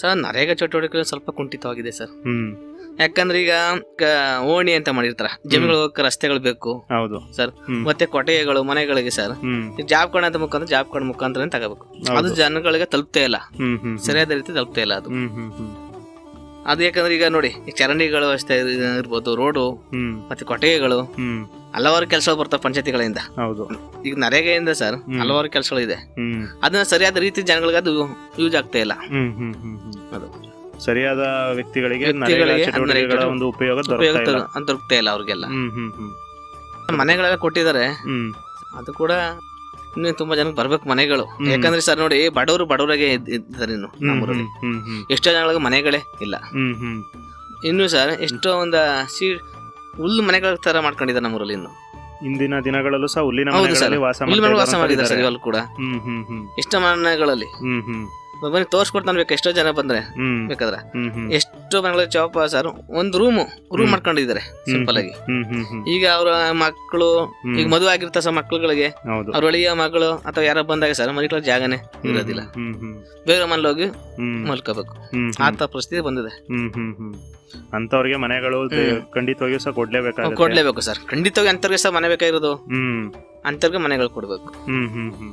Speaker 2: ಸರ್ ನರೇಗಾ ಚಟುವಟಿಕೆಗಳು ಸ್ವಲ್ಪ ಕುಂಠಿತವಾಗಿದೆ ಸರ್.
Speaker 1: ಹ್ಮ್.
Speaker 2: ಯಾಕಂದ್ರೆ ಈಗ ಕ- ಓಣಿ ಅಂತ ಮಾಡಿರ್ತಾರ. ಜಮೀನುಗಳು ಹೋಗಕ್ಕೆ ರಸ್ತೆಗಳು ಬೇಕು.
Speaker 1: ಹೌದು.
Speaker 2: ಸರ್
Speaker 1: ಹ್ಮ್.
Speaker 2: ಮತ್ತೆ ಕೊಟ್ಟಿಗೆಗಳು ಮನೆಗಳಿಗೆ ಸರ್.
Speaker 1: ಹ್ಮ್.
Speaker 2: ಜಾಬ್ ಕಾರ್ಡ್ ಅಂತ ಮುಖಾಂತರ ಜಾಬ್ ಕಾರ್ಡ್ ಮುಖಾಂತರ ತಗೋಬೇಕು. ಅದು ಜನಗಳಿಗೆ ತಲುಪ್ತಾ ಇಲ್ಲ.
Speaker 1: ಹ್ಮ್ ಹ್ಮ್
Speaker 2: ಸರಿಯಾದ ರೀತಿ ತಲುಪ್ತಾ ಇಲ್ಲ ಅದು.
Speaker 1: ಹ್ಮ್ ಹ್ಮ್ ಹ್ಮ್.
Speaker 2: ಅದು ಯಾಕಂದ್ರೆ ಈಗ ನೋಡಿ ಈ ಚರಂಡಿಗಳು ಅಷ್ಟೇ ಇರ್ಬೋದು ರೋಡು
Speaker 1: ಹ್ಮ್.
Speaker 2: ಮತ್ತೆ ಕೊಟ್ಟಿಗೆಗಳು
Speaker 1: ಹ್ಮ್.
Speaker 2: ಹಲವಾರು ಕೆಲಸಗಳು ಬರ್ತಾವೆ ಪಂಚಾಯತಿಗಳಿಂದ.
Speaker 1: ಹೌದು.
Speaker 2: ಈಗ ನರೇಗೆಯಿಂದ ಸರ್
Speaker 1: ಹ್ಮ್.
Speaker 2: ಹಲವಾರು ಕೆಲಸಗಳಿದೆ.
Speaker 1: ಹ್ಮ್.
Speaker 2: ಅದನ್ನ ಸರಿಯಾದ ರೀತಿ ಜನಗಳಿಗೆ ಅದು ಯೂಸ್ ಆಗ್ತಾ ಇಲ್ಲ.
Speaker 1: ಹ್ಮ್ ಹ್ಮ್ ಹ್ಮ್ ಹ್ಮ್.
Speaker 2: ಅದು.
Speaker 1: ಸರಿಯಾದ ವ್ಯಕ್ತಿಗಳಿಗೆ
Speaker 2: ವ್ಯಕ್ತಿಗಳಿಗೆ
Speaker 1: ನರೇಗಾ ಚಟುವಟಿಕೆಗಳ ಒಂದು ಉಪಯೋಗ ದೊರಕ್ತಾ ಇಲ್ಲ.
Speaker 2: ತ- ದೊರಕ್ತಾ ಇಲ್ಲ ಅವ್ರಿಗೆಲ್ಲ.
Speaker 1: ಹ್ಮ್ ಹ್ಮ್ ಹ್ಮ್.
Speaker 2: ಮನೆಗಳೆಲ್ಲ ಕೊಟ್ಟಿದ್ದಾರೆ.
Speaker 1: ಹ್ಮ್.
Speaker 2: ಅದು ಕೂಡ ಇನ್ನು ತುಂಬಾ ಜನಕ್ಕೆ ಬರ್ಬೇಕು ಮನೆಗಳು.
Speaker 1: ಹ್ಮ್.
Speaker 2: ಯಾಕಂದ್ರೆ ಸರ್ ನೋಡಿ ಬಡವರು ಬಡವರಾಗೆ ಇದ್- ಇದ್ದಾರೆ ಇನ್ನು ನಮ್ಮೂರಲ್ಲಿ.
Speaker 1: ಹ್ಮ್ ಹ್ಮ್
Speaker 2: ಎಷ್ಟೋ ಜನಗಳಿಗೆ ಮನೆಗಳೇ ಇಲ್ಲ.
Speaker 1: ಹ್ಮ್ ಹ್ಮ್.
Speaker 2: ಇನ್ನು ಸರ್ ಎಷ್ಟೋ ಒಂದ ಸೀ ಹುಲ್ಲು ಮನೆಗಳ ತರ ಮಾಡ್ಕೊಂಡಿದ್ದಾರೆ ನಮ್ಮೂರಲ್ಲಿ ಇನ್ನು.
Speaker 1: ಇಂದಿನ ದಿನಗಳಲ್ಲೂ ಸಹ ಹುಲ್ಲಿನ
Speaker 2: ಹೌದು ಸರ್.
Speaker 1: ಮನೆಗಳಲ್ಲಿ ವಾಸ
Speaker 2: ಹುಲ್ಲು ಮಾಡಿದ್ದಾರೆ ಸರ್. ಇವಾಗ ಕೂಡ.
Speaker 1: ಹ್ಮ್ ಹ್ಮ್ ಹ್ಮ್.
Speaker 2: ಎಷ್ಟೋ ಮನೆಗಳಲ್ಲಿ.
Speaker 1: ಹ್ಮ್ ಹ್ಮ್.
Speaker 2: ಬನ್ನಿ ತೋರ್ಸ್ಕೊಡ್ತಾನೆ ಬೇಕು ಎಷ್ಟೋ ಜನ ಬಂದ್ರೆ ಬೇಕಾದ್ರೆ. ಎಷ್ಟೋ ಮನೆಗಳ ಚೌಪ ಸರ್ ಒಂದು ರೂಮ್ ರೂಮ್. ಮಾಡ್ಕೊಂಡಿದ್ದಾರೆ ಸಿಂಪಲ್ ಆಗಿ. ಈಗ ಅವ್ರ ಮಕ್ಕಳು ಈಗ ಮದುವೆ ಆಗಿರ್ತ ಸರ್ ಮಕ್ಕಳುಗಳಿಗೆ ಅವ್ರ ಒಳಿಯ ಮಗಳು ಅಥವಾ ಯಾರೋ ಬಂದಾಗ ಸರ್ ಮನೆಗಳ ಜಾಗನೇ ಇರೋದಿಲ್ಲ. ಬೇರೆ ಮನೇಲಿ ಹೋಗಿ ಮಲ್ಕೋಬೇಕು. ಆತ ಪರಿಸ್ಥಿತಿ ಬಂದಿದೆ.
Speaker 1: ಅಂತವ್ರಿಗೆ ಮನೆಗಳು
Speaker 2: ಖಂಡಿತವಾಗಿ.
Speaker 1: ಖಂಡಿತವಾಗಿಯೂ ಸಹ ಕೊಡ್ಲೇಬೇಕಾಗುತ್ತೆ.
Speaker 2: ಕೊಡ್ಲೇಬೇಕು ಸರ್ ಖಂಡಿತವಾಗಿ ಅಂತವ್ರಿಗೆ ಸಹ ಮನೆ ಬೇಕಾಗಿರೋದು.
Speaker 1: ಹ್ಮ್.
Speaker 2: ಅಂತವ್ರಿಗೆ ಮನೆಗಳು ಕೊಡ್ಬೇಕು.
Speaker 1: ಹ್ಮ್ ಹ್ಮ್ ಹ್ಮ್.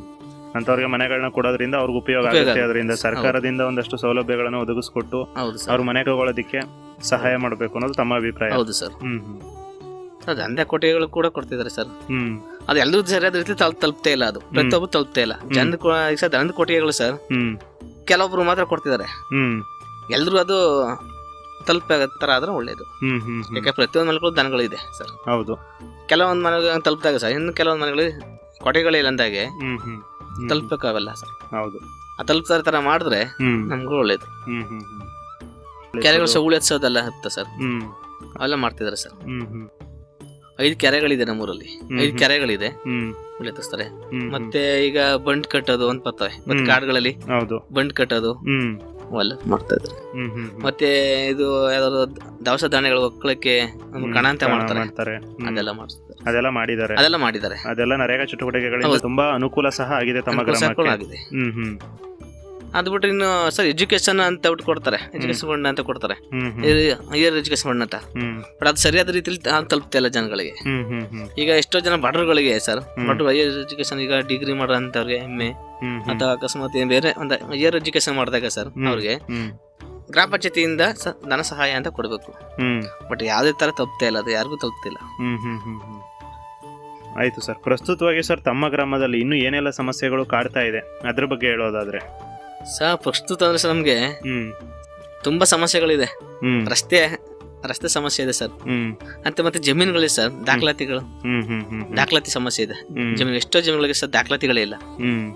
Speaker 1: ಅಂತವ್ರಿಗೆ ಮನೆಗಳನ್ನ ಕೊಡೋದ್ರಿಂದ ಅವ್ರಿಗೆ ಉಪಯೋಗ ಆಗುತ್ತೆ. ಅದರಿಂದ ಸರ್ಕಾರದಿಂದ ಒಂದಷ್ಟು ಸೌಲಭ್ಯಗಳನ್ನು ಒದಗಿಸ್ಕೊಟ್ಟು ಅವ್ರ
Speaker 2: ಮನೆ
Speaker 1: ಮನೆಗೆ ತಗೊಳ್ಳೋದಕ್ಕೆ ಸಹಾಯ ಮಾಡಬೇಕು ಅನ್ನೋದು ತಮ್ಮ ಅಭಿಪ್ರಾಯ.
Speaker 2: ಹೌದು ಸರ್.
Speaker 1: ಹ್ಮ್
Speaker 2: ಅಂದ ಕೊಟ್ಟಿಗೆಗಳು ಕೂಡ ಕೊಡ್ತಿದ್ದಾರೆ ಸರ್.
Speaker 1: ಹ್ಮ್.
Speaker 2: ಅದು ಎಲ್ಲರೂ ಸರಿಯಾದ ರೀತಿ ತಲ್ ತಲುಪ್ತೇ ಇಲ್ಲ ಅದು. ಪ್ರತಿಯೊಬ್ಬರು ತಲುಪ್ತೇ ಇಲ್ಲ. ಜನ ಈಗ ಸರ್ ದನದ ಕೊಟ್ಟಿಗೆಗಳು ಸರ್.
Speaker 1: ಹ್ಮ್.
Speaker 2: ಕೆಲವೊಬ್ರು ಮಾತ್ರ ಕೊಡ್ತಿದ್ದಾರೆ.
Speaker 1: ಹ್ಮ್.
Speaker 2: ಎಲ್ಲರೂ ಅದು ತಲುಪ ತರ ಆದ್ರೆ ಒಳ್ಳೇದು. ಯಾಕೆ ಪ್ರತಿಯೊಂದು ಮನೆಗಳು ದನಗಳಿದೆ ಸರ್.
Speaker 1: ಹೌದು.
Speaker 2: ಕೆಲವೊಂದು ಮನೆಗಳು ತಲುಪಿದಾಗ ಸರ್. ಇನ್ನು ಕೆಲವೊಂದು ಮನೆಗಳಿಗೆ ಹ್ಮ್ ಅಂದಾಗೆ
Speaker 1: ಹ್ಮ್.
Speaker 2: ಸರ್.
Speaker 1: ಹೌದು.
Speaker 2: ಆ ತಲುಪ್ತಾರ ತರ ಮಾಡಿದ್ರೆ
Speaker 1: ಹ್ಮ್.
Speaker 2: ನಮ್ಗೂ ಒಳ್ಳೇದು.
Speaker 1: ಹ್ಮ್ ಹ್ಮ್ ಹ್ಮ್.
Speaker 2: ಕೆರೆಗಳು ಸಹ ಹಚ್ಚೋದೆಲ್ಲ ಇರುತ್ತೆ ಸರ್?
Speaker 1: ಹ್ಮ್.
Speaker 2: ಅವೆಲ್ಲ ಮಾಡ್ತಿದಾರೆ ಸರ್.
Speaker 1: ಹ್ಮ್ ಹ್ಮ್.
Speaker 2: ಐದು ಕೆರೆಗಳಿದೆ ನಮ್ಮೂರಲ್ಲಿ. ಐದು ಕೆರೆಗಳಿದೆ.
Speaker 1: ಹ್ಮ್.
Speaker 2: ಉಳಿತಿಸ್ತಾರೆ.
Speaker 1: ಹ್ಮ್
Speaker 2: ಮತ್ತೆ ಈಗ ಬಂಡ್ ಕಟ್ಟೋದು ಅಂತ ಬರ್ತವೆ ಮತ್ತೆ. ಕಾಡುಗಳಲ್ಲಿ
Speaker 1: ಹೌದು.
Speaker 2: ಬಂಡ್ ಕಟ್ಟೋದು.
Speaker 1: ಹ್ಮ್.
Speaker 2: ಅವೆಲ್ಲ ಮಾಡ್ತಾ ಇದ್ದಾರೆ
Speaker 1: ಹ್ಮ್.
Speaker 2: ಮತ್ತೆ ಇದು ಯಾವ್ದಾದ್ರು ದವಸ ಧಾನ್ಯಗಳು ಒಕ್ಕಳಕ್ಕೆ ಒಂದು ಕಣ ಅಂತ
Speaker 1: ಕಣ
Speaker 2: ಮಾಡ್ತಾರೆ. ಅದೆಲ್ಲ ಮಾಡ್ತಾರೆ
Speaker 1: ಅದೆಲ್ಲ ಮಾಡಿದ್ದಾರೆ.
Speaker 2: ಅದೆಲ್ಲ ಮಾಡಿದ್ದಾರೆ.
Speaker 1: ಅದೆಲ್ಲ ನರೇಗಾ ಚಟುವಟಿಕೆಗಳಿಂದ ತುಂಬಾ ಅನುಕೂಲ ಸಹ ಆಗಿದೆ ತಮ್ಮ ಗ್ರಾಮಕ್ಕೆ.
Speaker 2: ಆಗಿದೆ.
Speaker 1: ಹ್ಮ್ ಹ್ಮ್.
Speaker 2: ಅದು ಬಿಟ್ರೆ ಇನ್ನು ಸರ್ ಎಜುಕೇಶನ್ ಅಂತ ಬಿಟ್ಟು ಕೊಡ್ತಾರೆ. ಎಜುಕೇಶನ್ ಫಂಡ್ ಅಂತ ಕೊಡ್ತಾರೆ. ಹೈಯರ್ ಎಜುಕೇಶನ್ ಫಂಡ್ ಅಂತ. ಬಟ್ ಅದು ಸರಿಯಾದ ರೀತಿಯಲ್ಲಿ ಇಲ್ಲ ಜನಗಳಿಗೆ. ಈಗ ಎಷ್ಟೋ ಜನ ಬಡವರುಗಳಿಗೆ ಸರ್ ಬಟ್ ಹೈಯರ್ ಎಜುಕೇಶನ್ ಈಗ ಡಿಗ್ರಿ ಮಾಡೋ ಅಂತವ್ರಿಗೆ ಎಂ
Speaker 1: ಎ
Speaker 2: ಅಥವಾ ಅಕಸ್ಮಾತ್ ಬೇರೆ ಒಂದು ಹೈಯರ್ ಎಜುಕೇಶನ್ ಮಾಡಿದಾಗ ಸರ್. ಅವ್ರಿಗೆ ಗ್ರಾಮ ಪಂಚಾಯತಿಯಿಂದ ಧನ ಸಹಾಯ ಅಂತ ಕೊಡಬೇಕು.
Speaker 1: ಹ್ಮ್.
Speaker 2: ಬಟ್ ಯಾವುದೇ ತರ ತಲುಪ್ತಾ ಇಲ್ಲ ಅದು ಯಾರಿಗೂ ತಲುಪ್ತಿಲ್ಲ
Speaker 1: ಆಯ್ತು ಸರ್. ಪ್ರಸ್ತುತವಾಗಿ ಸರ್ ತಮ್ಮ ಗ್ರಾಮದಲ್ಲಿ ಇನ್ನೂ ಏನೆಲ್ಲ ಸಮಸ್ಯೆಗಳು ಕಾಡ್ತಾ ಇದೆ? ಅದ್ರ ಬಗ್ಗೆ ಹೇಳೋದಾದ್ರೆ.
Speaker 2: ಸರ್ ಪ್ರಸ್ತುತ ಅಂದ್ರೆ ಸರ್ ನಮಗೆ
Speaker 1: ಹ್ಮ್.
Speaker 2: ತುಂಬಾ ಸಮಸ್ಯೆಗಳಿದೆ.
Speaker 1: ಹ್ಮ್.
Speaker 2: ರಸ್ತೆ ರಸ್ತೆ ಸಮಸ್ಯೆ ಇದೆ ಸರ್.
Speaker 1: ಮತ್ತೆ
Speaker 2: ಅಂತ ಮತ್ತೆ ಜಮೀನುಗಳಿದೆ ಸರ್. ದಾಖಲಾತಿಗಳು.
Speaker 1: ಹ್ಮ್ ಹ್ಮ್ ಹ್ಮ್ ಹ್ಮ್.
Speaker 2: ದಾಖಲಾತಿ ಸಮಸ್ಯೆ ಇದೆ.
Speaker 1: ಹ್ಮ್.
Speaker 2: ಜಮೀನು ಎಷ್ಟೋ ಜಮೀನುಗಳಿಗೆ ಸರ್ ದಾಖಲಾತಿಗಳೇ ಇಲ್ಲ.
Speaker 1: ಹ್ಮ್.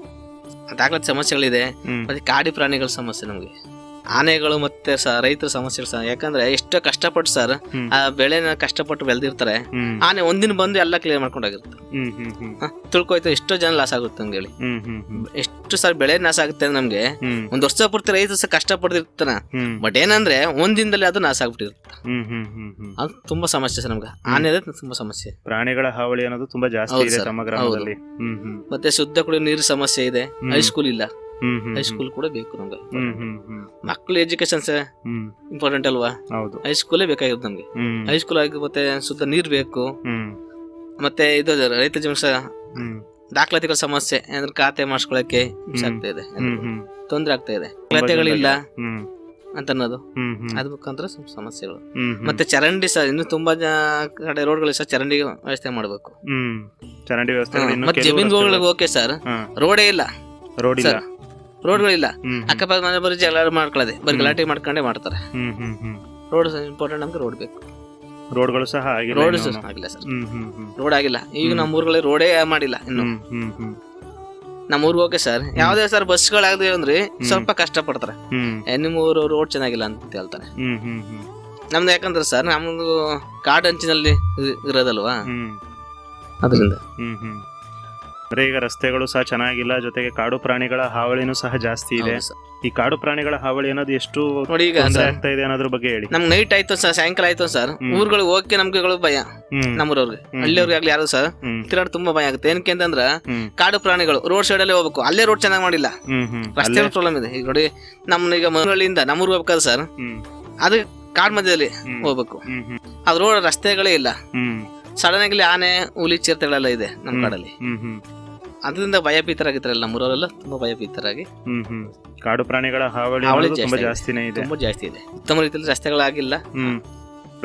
Speaker 2: ದಾಖಲಾತಿ ಸಮಸ್ಯೆಗಳಿದೆ.
Speaker 1: ಹ್ಮ್.
Speaker 2: ಮತ್ತೆ ಕಾಡಿ ಪ್ರಾಣಿಗಳ ಸಮಸ್ಯೆ ನಮಗೆ. ಆನೆಗಳು ಮತ್ತೆ ಸ ರೈತರ ಸಮಸ್ಯೆಗಳು ಸರ್ ಯಾಕಂದ್ರೆ ಎಷ್ಟೋ ಕಷ್ಟಪಟ್ಟು ಸರ್
Speaker 1: ಹ್ಮ್.
Speaker 2: ಆ ಬೆಳೆನ ಕಷ್ಟಪಟ್ಟು ಬೆಳೆದಿರ್ತಾರೆ.
Speaker 1: ಹ್ಮ್.
Speaker 2: ಆನೆ ಒಂದಿನ ಬಂದು ಎಲ್ಲ ಕ್ಲಿಯರ್ ಮಾಡ್ಕೊಂಡಾಗಿರುತ್ತೆ.
Speaker 1: ಹ್ಮ್ ಹ್ಮ್ ಹ್ಮ್.
Speaker 2: ಹ, ತಿಳ್ಕೊಯ್ತು ಎಷ್ಟೋ ಜನ ಲಾಸ್ ಆಗುತ್ತೆ ಹಂಗೆ ಹೇಳಿ
Speaker 1: ಹ್ಮ್ ಹ್ಮ್ ಹ್ಮ್.
Speaker 2: ಎಷ್ಟು ಸರ್ ಬೆಳೆ ನಾಶ ಆಗುತ್ತೆ ನಮ್ಗೆ ಒಂದ್ ವರ್ಷ ಪೂರ್ತಿ ರೈತ ಕಷ್ಟ
Speaker 1: ಹ್ಮ್.
Speaker 2: ಬಟ್ ಏನಂದ್ರೆ ಒಂದಿನದಲ್ಲಿ ಅದು ನಾಶ ಆಗ್ಬಿಟ್ಟಿರುತ್ತೆ.
Speaker 1: ಹ್ಮ್ ಹಮ್ ಹಮ್ ಹಮ್.
Speaker 2: ಅದು ತುಂಬಾ ಸಮಸ್ಯೆ ಸರ್ ನಮ್ಗೆ. ಆನೆ ತುಂಬಾ ಸಮಸ್ಯೆ.
Speaker 1: ಪ್ರಾಣಿಗಳ ಹಾವಳಿ ಅನ್ನೋದು ತುಂಬಾ ಜಾಸ್ತಿ
Speaker 2: ಹೌದು
Speaker 1: ಇದೆ
Speaker 2: ಸರ್,
Speaker 1: ತಮ್ಮ ಗ್ರಾಮದಲ್ಲಿ. ಹ್ಮ್ ಹ್ಮ್.
Speaker 2: ಮತ್ತೆ ಶುದ್ಧ ಕುಡಿಯೋ ನೀರು ಸಮಸ್ಯೆ ಇದೆ.
Speaker 1: ಹ್ಮ್.
Speaker 2: ಹೈಸ್ಕೂಲ್ ಇಲ್ಲ.
Speaker 1: ಹ್ಮ್ ಹ್ಮ್
Speaker 2: ಹೈಸ್ಕೂಲ್ ಕೂಡ ಬೇಕು ನಮ್ಗೆ.
Speaker 1: ಹ್ಮ್ ಹ್ಮ್ ಹ್ಮ್.
Speaker 2: ಮಕ್ಕಳು ಎಜುಕೇಶನ್
Speaker 1: ಹ್ಮ್.
Speaker 2: ಇಂಪಾರ್ಟೆಂಟ್ ಅಲ್ವಾ?
Speaker 1: ಹೌದು.
Speaker 2: ಹೈಸ್ಕೂಲೇ ಬೇಕಾಗಿರುತ್ತೆ ನಮ್ಗೆ.
Speaker 1: ಹ್ಮ್.
Speaker 2: ಹೈಸ್ಕೂಲ್ ಆಗಿ ಮತ್ತೆ ಶುದ್ಧ ನೀರು ಬೇಕು.
Speaker 1: ಹ್ಮ್.
Speaker 2: ಮತ್ತೆ ಇದು ರೈತ ಜೀವನ ಸಹ
Speaker 1: ಹ್ಮ್.
Speaker 2: ದಾಖಲಾತಿಗಳ ಸಮಸ್ಯೆ ಅಂದ್ರೆ ಖಾತೆ ಮಾಡಿಸ್ಕೊಳಕ್ಕೆ ಹಿಂಸೆ ಆಗ್ತಾ ಇದೆ. ತೊಂದರೆ ಆಗ್ತಾ ಇದೆ.
Speaker 1: ದಾಖಲಾತಿಗಳಿಲ್ಲ
Speaker 2: ಅಂತ ಅನ್ನೋದು ಅದ್ ಮುಖಾಂತರ ಸಮಸ್ಯೆಗಳು. ಮತ್ತೆ ಚರಂಡಿ ಸಹ ಇನ್ನು ತುಂಬಾ ಕಡೆ ರೋಡ್ಗಳು ಸಹ ಚರಂಡಿ ವ್ಯವಸ್ಥೆ ಮಾಡಬೇಕು.
Speaker 1: ಚರಂಡಿ ವ್ಯವಸ್ಥೆ
Speaker 2: ಮತ್ತೆ ಜಮೀನುಗಳಿಗೆ ಓಕೆ ಸರ್. ರೋಡೇ ಇಲ್ಲ.
Speaker 1: ರೋಡ್ ಇಲ್ಲ.
Speaker 2: ಸರ್. ರೋಡ್ಗಳಿಲ್ಲ. ಅಕ್ಕಪಕ್ಕ ಮನೆ ಬರೀ ಜಗಳ ಮಾಡ್ಕೊಳ್ಳದೆ ಬರೀ ಗಲಾಟೆ ಮಾಡ್ಕೊಂಡೇ ಮಾಡ್ತಾರೆ. ರೋಡ್ ಇಂಪಾರ್ಟೆಂಟ್ ನಮ್ಗೆ ರೋಡ್ ಬೇಕು.
Speaker 1: ರೋಡ್ಗಳು ಸಹ ಆಗಿಲ್ಲ
Speaker 2: ರೋಡ್
Speaker 1: ಇನ್ನೂನು.
Speaker 2: ಆಗಿಲ್ಲ ಸರ್.
Speaker 1: ಹ್ಮ್ ಹ್ಮ್ ಹ್ಮ್.
Speaker 2: ರೋಡ್ ಆಗಿಲ್ಲ. ಈಗ. ನಮ್ಮ ಊರುಗಳಲ್ಲಿ ರೋಡೇ ಮಾಡಿಲ್ಲ ಇನ್ನು.
Speaker 1: ಹ್ಮ್ ಹ್ಮ್ ಹ್ಮ್.
Speaker 2: ನಮ್ಮ ಊರಿಗೆ ಓಕೆ ಸರ್ ಯಾವ್ದೇ ಸರ್ ಬಸ್ಗಳಾಗದೆ ಅಂದ್ರೆ ಸ್ವಲ್ಪ ಕಷ್ಟ ಪಡ್ತಾರೆ
Speaker 1: ಹ್ಮ್.
Speaker 2: ಏ, ನಿಮ್ಮ ಊರು ರೋಡ್ ಚೆನ್ನಾಗಿಲ್ಲ ಅಂತ ಹೇಳ್ತಾರೆ.
Speaker 1: ಹ್ಮ್ ಹ್ಮ್ ಹ್ಮ್.
Speaker 2: ನಮ್ದು ಯಾಕಂದ್ರೆ ಸರ್ ನಮ್ದು ಕಾಡು ಅಂಚಿನಲ್ಲಿ ಇ- ಇರೋದಲ್ವಾ?
Speaker 1: ಹ್ಮ್.
Speaker 2: ಅದರಿಂದ.
Speaker 1: ಹ್ಮ್ ಹ್ಮ್. ಅಂದ್ರೆ ಈಗ ರಸ್ತೆಗಳು ಸಹ ಚೆನ್ನಾಗಿಲ್ಲ ಜೊತೆಗೆ ಕಾಡು ಪ್ರಾಣಿಗಳ ಹಾವಳಿನೂ ಸಹ ಜಾಸ್ತಿ ಇದೆ. ಈ ಕಾಡು ಪ್ರಾಣಿಗಳ ಹಾವಳಿ ಅನ್ನೋದು ಎಷ್ಟು
Speaker 2: ನೋಡಿ ಈಗ
Speaker 1: ತೊಂದರೆ ಆಗ್ತಾ ಇದೆ ಅನ್ನೋದ್ರ ಬಗ್ಗೆ ಹೇಳಿ.
Speaker 2: ನಮ್ಗೆ ನೈಟ್ ಆಯ್ತು ಸರ್ ಸಾಯಂಕಾಲ ಆಯ್ತು ಸರ್.
Speaker 1: ಊರುಗಳು
Speaker 2: ಓಕೆ ಹೋಗಕ್ಕೆ ನಮ್ಗೆಗಳು ಭಯ ನಮ್ಮೂರವ್ರಿಗೆ. ಹಳ್ಳಿಯವ್ರಿಗೆ ಆಗ್ಲಿ ಯಾರು ಸರ್ ತಿರಾಡ್ ತುಂಬಾ ಭಯ ಆಗುತ್ತೆ. ಏನಕ್ಕೆ ಅಂತಂದ್ರ ಕಾಡು ಪ್ರಾಣಿಗಳು ರೋಡ್ ಸೈಡ್ ಅಲ್ಲಿ ಹೋಗ್ಬೇಕು. ಅಲ್ಲೇ ರೋಡ್ ಚೆನ್ನಾಗಿ ಮಾಡಿಲ್ಲ. ರಸ್ತೆ ಪ್ರಾಬ್ಲಮ್ ಇದೆ. ಈಗ ನೋಡಿ ನಮ್ಮ ಈಗ ಮನೆಗಳಿಂದ ನಮ್ಮೂರ್ ಹೋಗ್ಬೇಕಾದ್ರೆ ಸರ್ ಅದು ಕಾಡ್ ಮಧ್ಯದಲ್ಲಿ. ಹೋಗ್ಬೇಕು. ಅದ್ ರೋಡ್ ರಸ್ತೆಗಳೇ ಇಲ್ಲ. ಸಡನ್ ಆಗಿ ಆನೆ ಹುಲಿ ಚಿರತೆಗಳೆಲ್ಲ ಇದೆ ನಮ್ಮ ಕಾಡಲ್ಲಿ. ಅದರಿಂದ ಭಯಭೀತರಾಗಿರ್ತಾರೆ ನಮ್ಮೂರವರೆಲ್ಲ ತುಂಬಾ ಭಯಭೀತರಾಗಿ.
Speaker 1: ಹ್ಮ್ ಹ್ಮ್. ಕಾಡು ಪ್ರಾಣಿಗಳ ಹಾವಳಿ
Speaker 2: ಹಾವಳಿ
Speaker 1: ಅನ್ನೋದು ತುಂಬಾ
Speaker 2: ಜಾಸ್ತಿ
Speaker 1: ಜಾಸ್ತಿನೇ ಇದೆ.
Speaker 2: ತುಂಬಾ ಜಾಸ್ತಿ ಇದೆ. ಉತ್ತಮ ರೀತಿಯಲ್ಲಿ ರಸ್ತೆಗಳಾಗಿಲ್ಲ
Speaker 1: ಹ್ಮ್.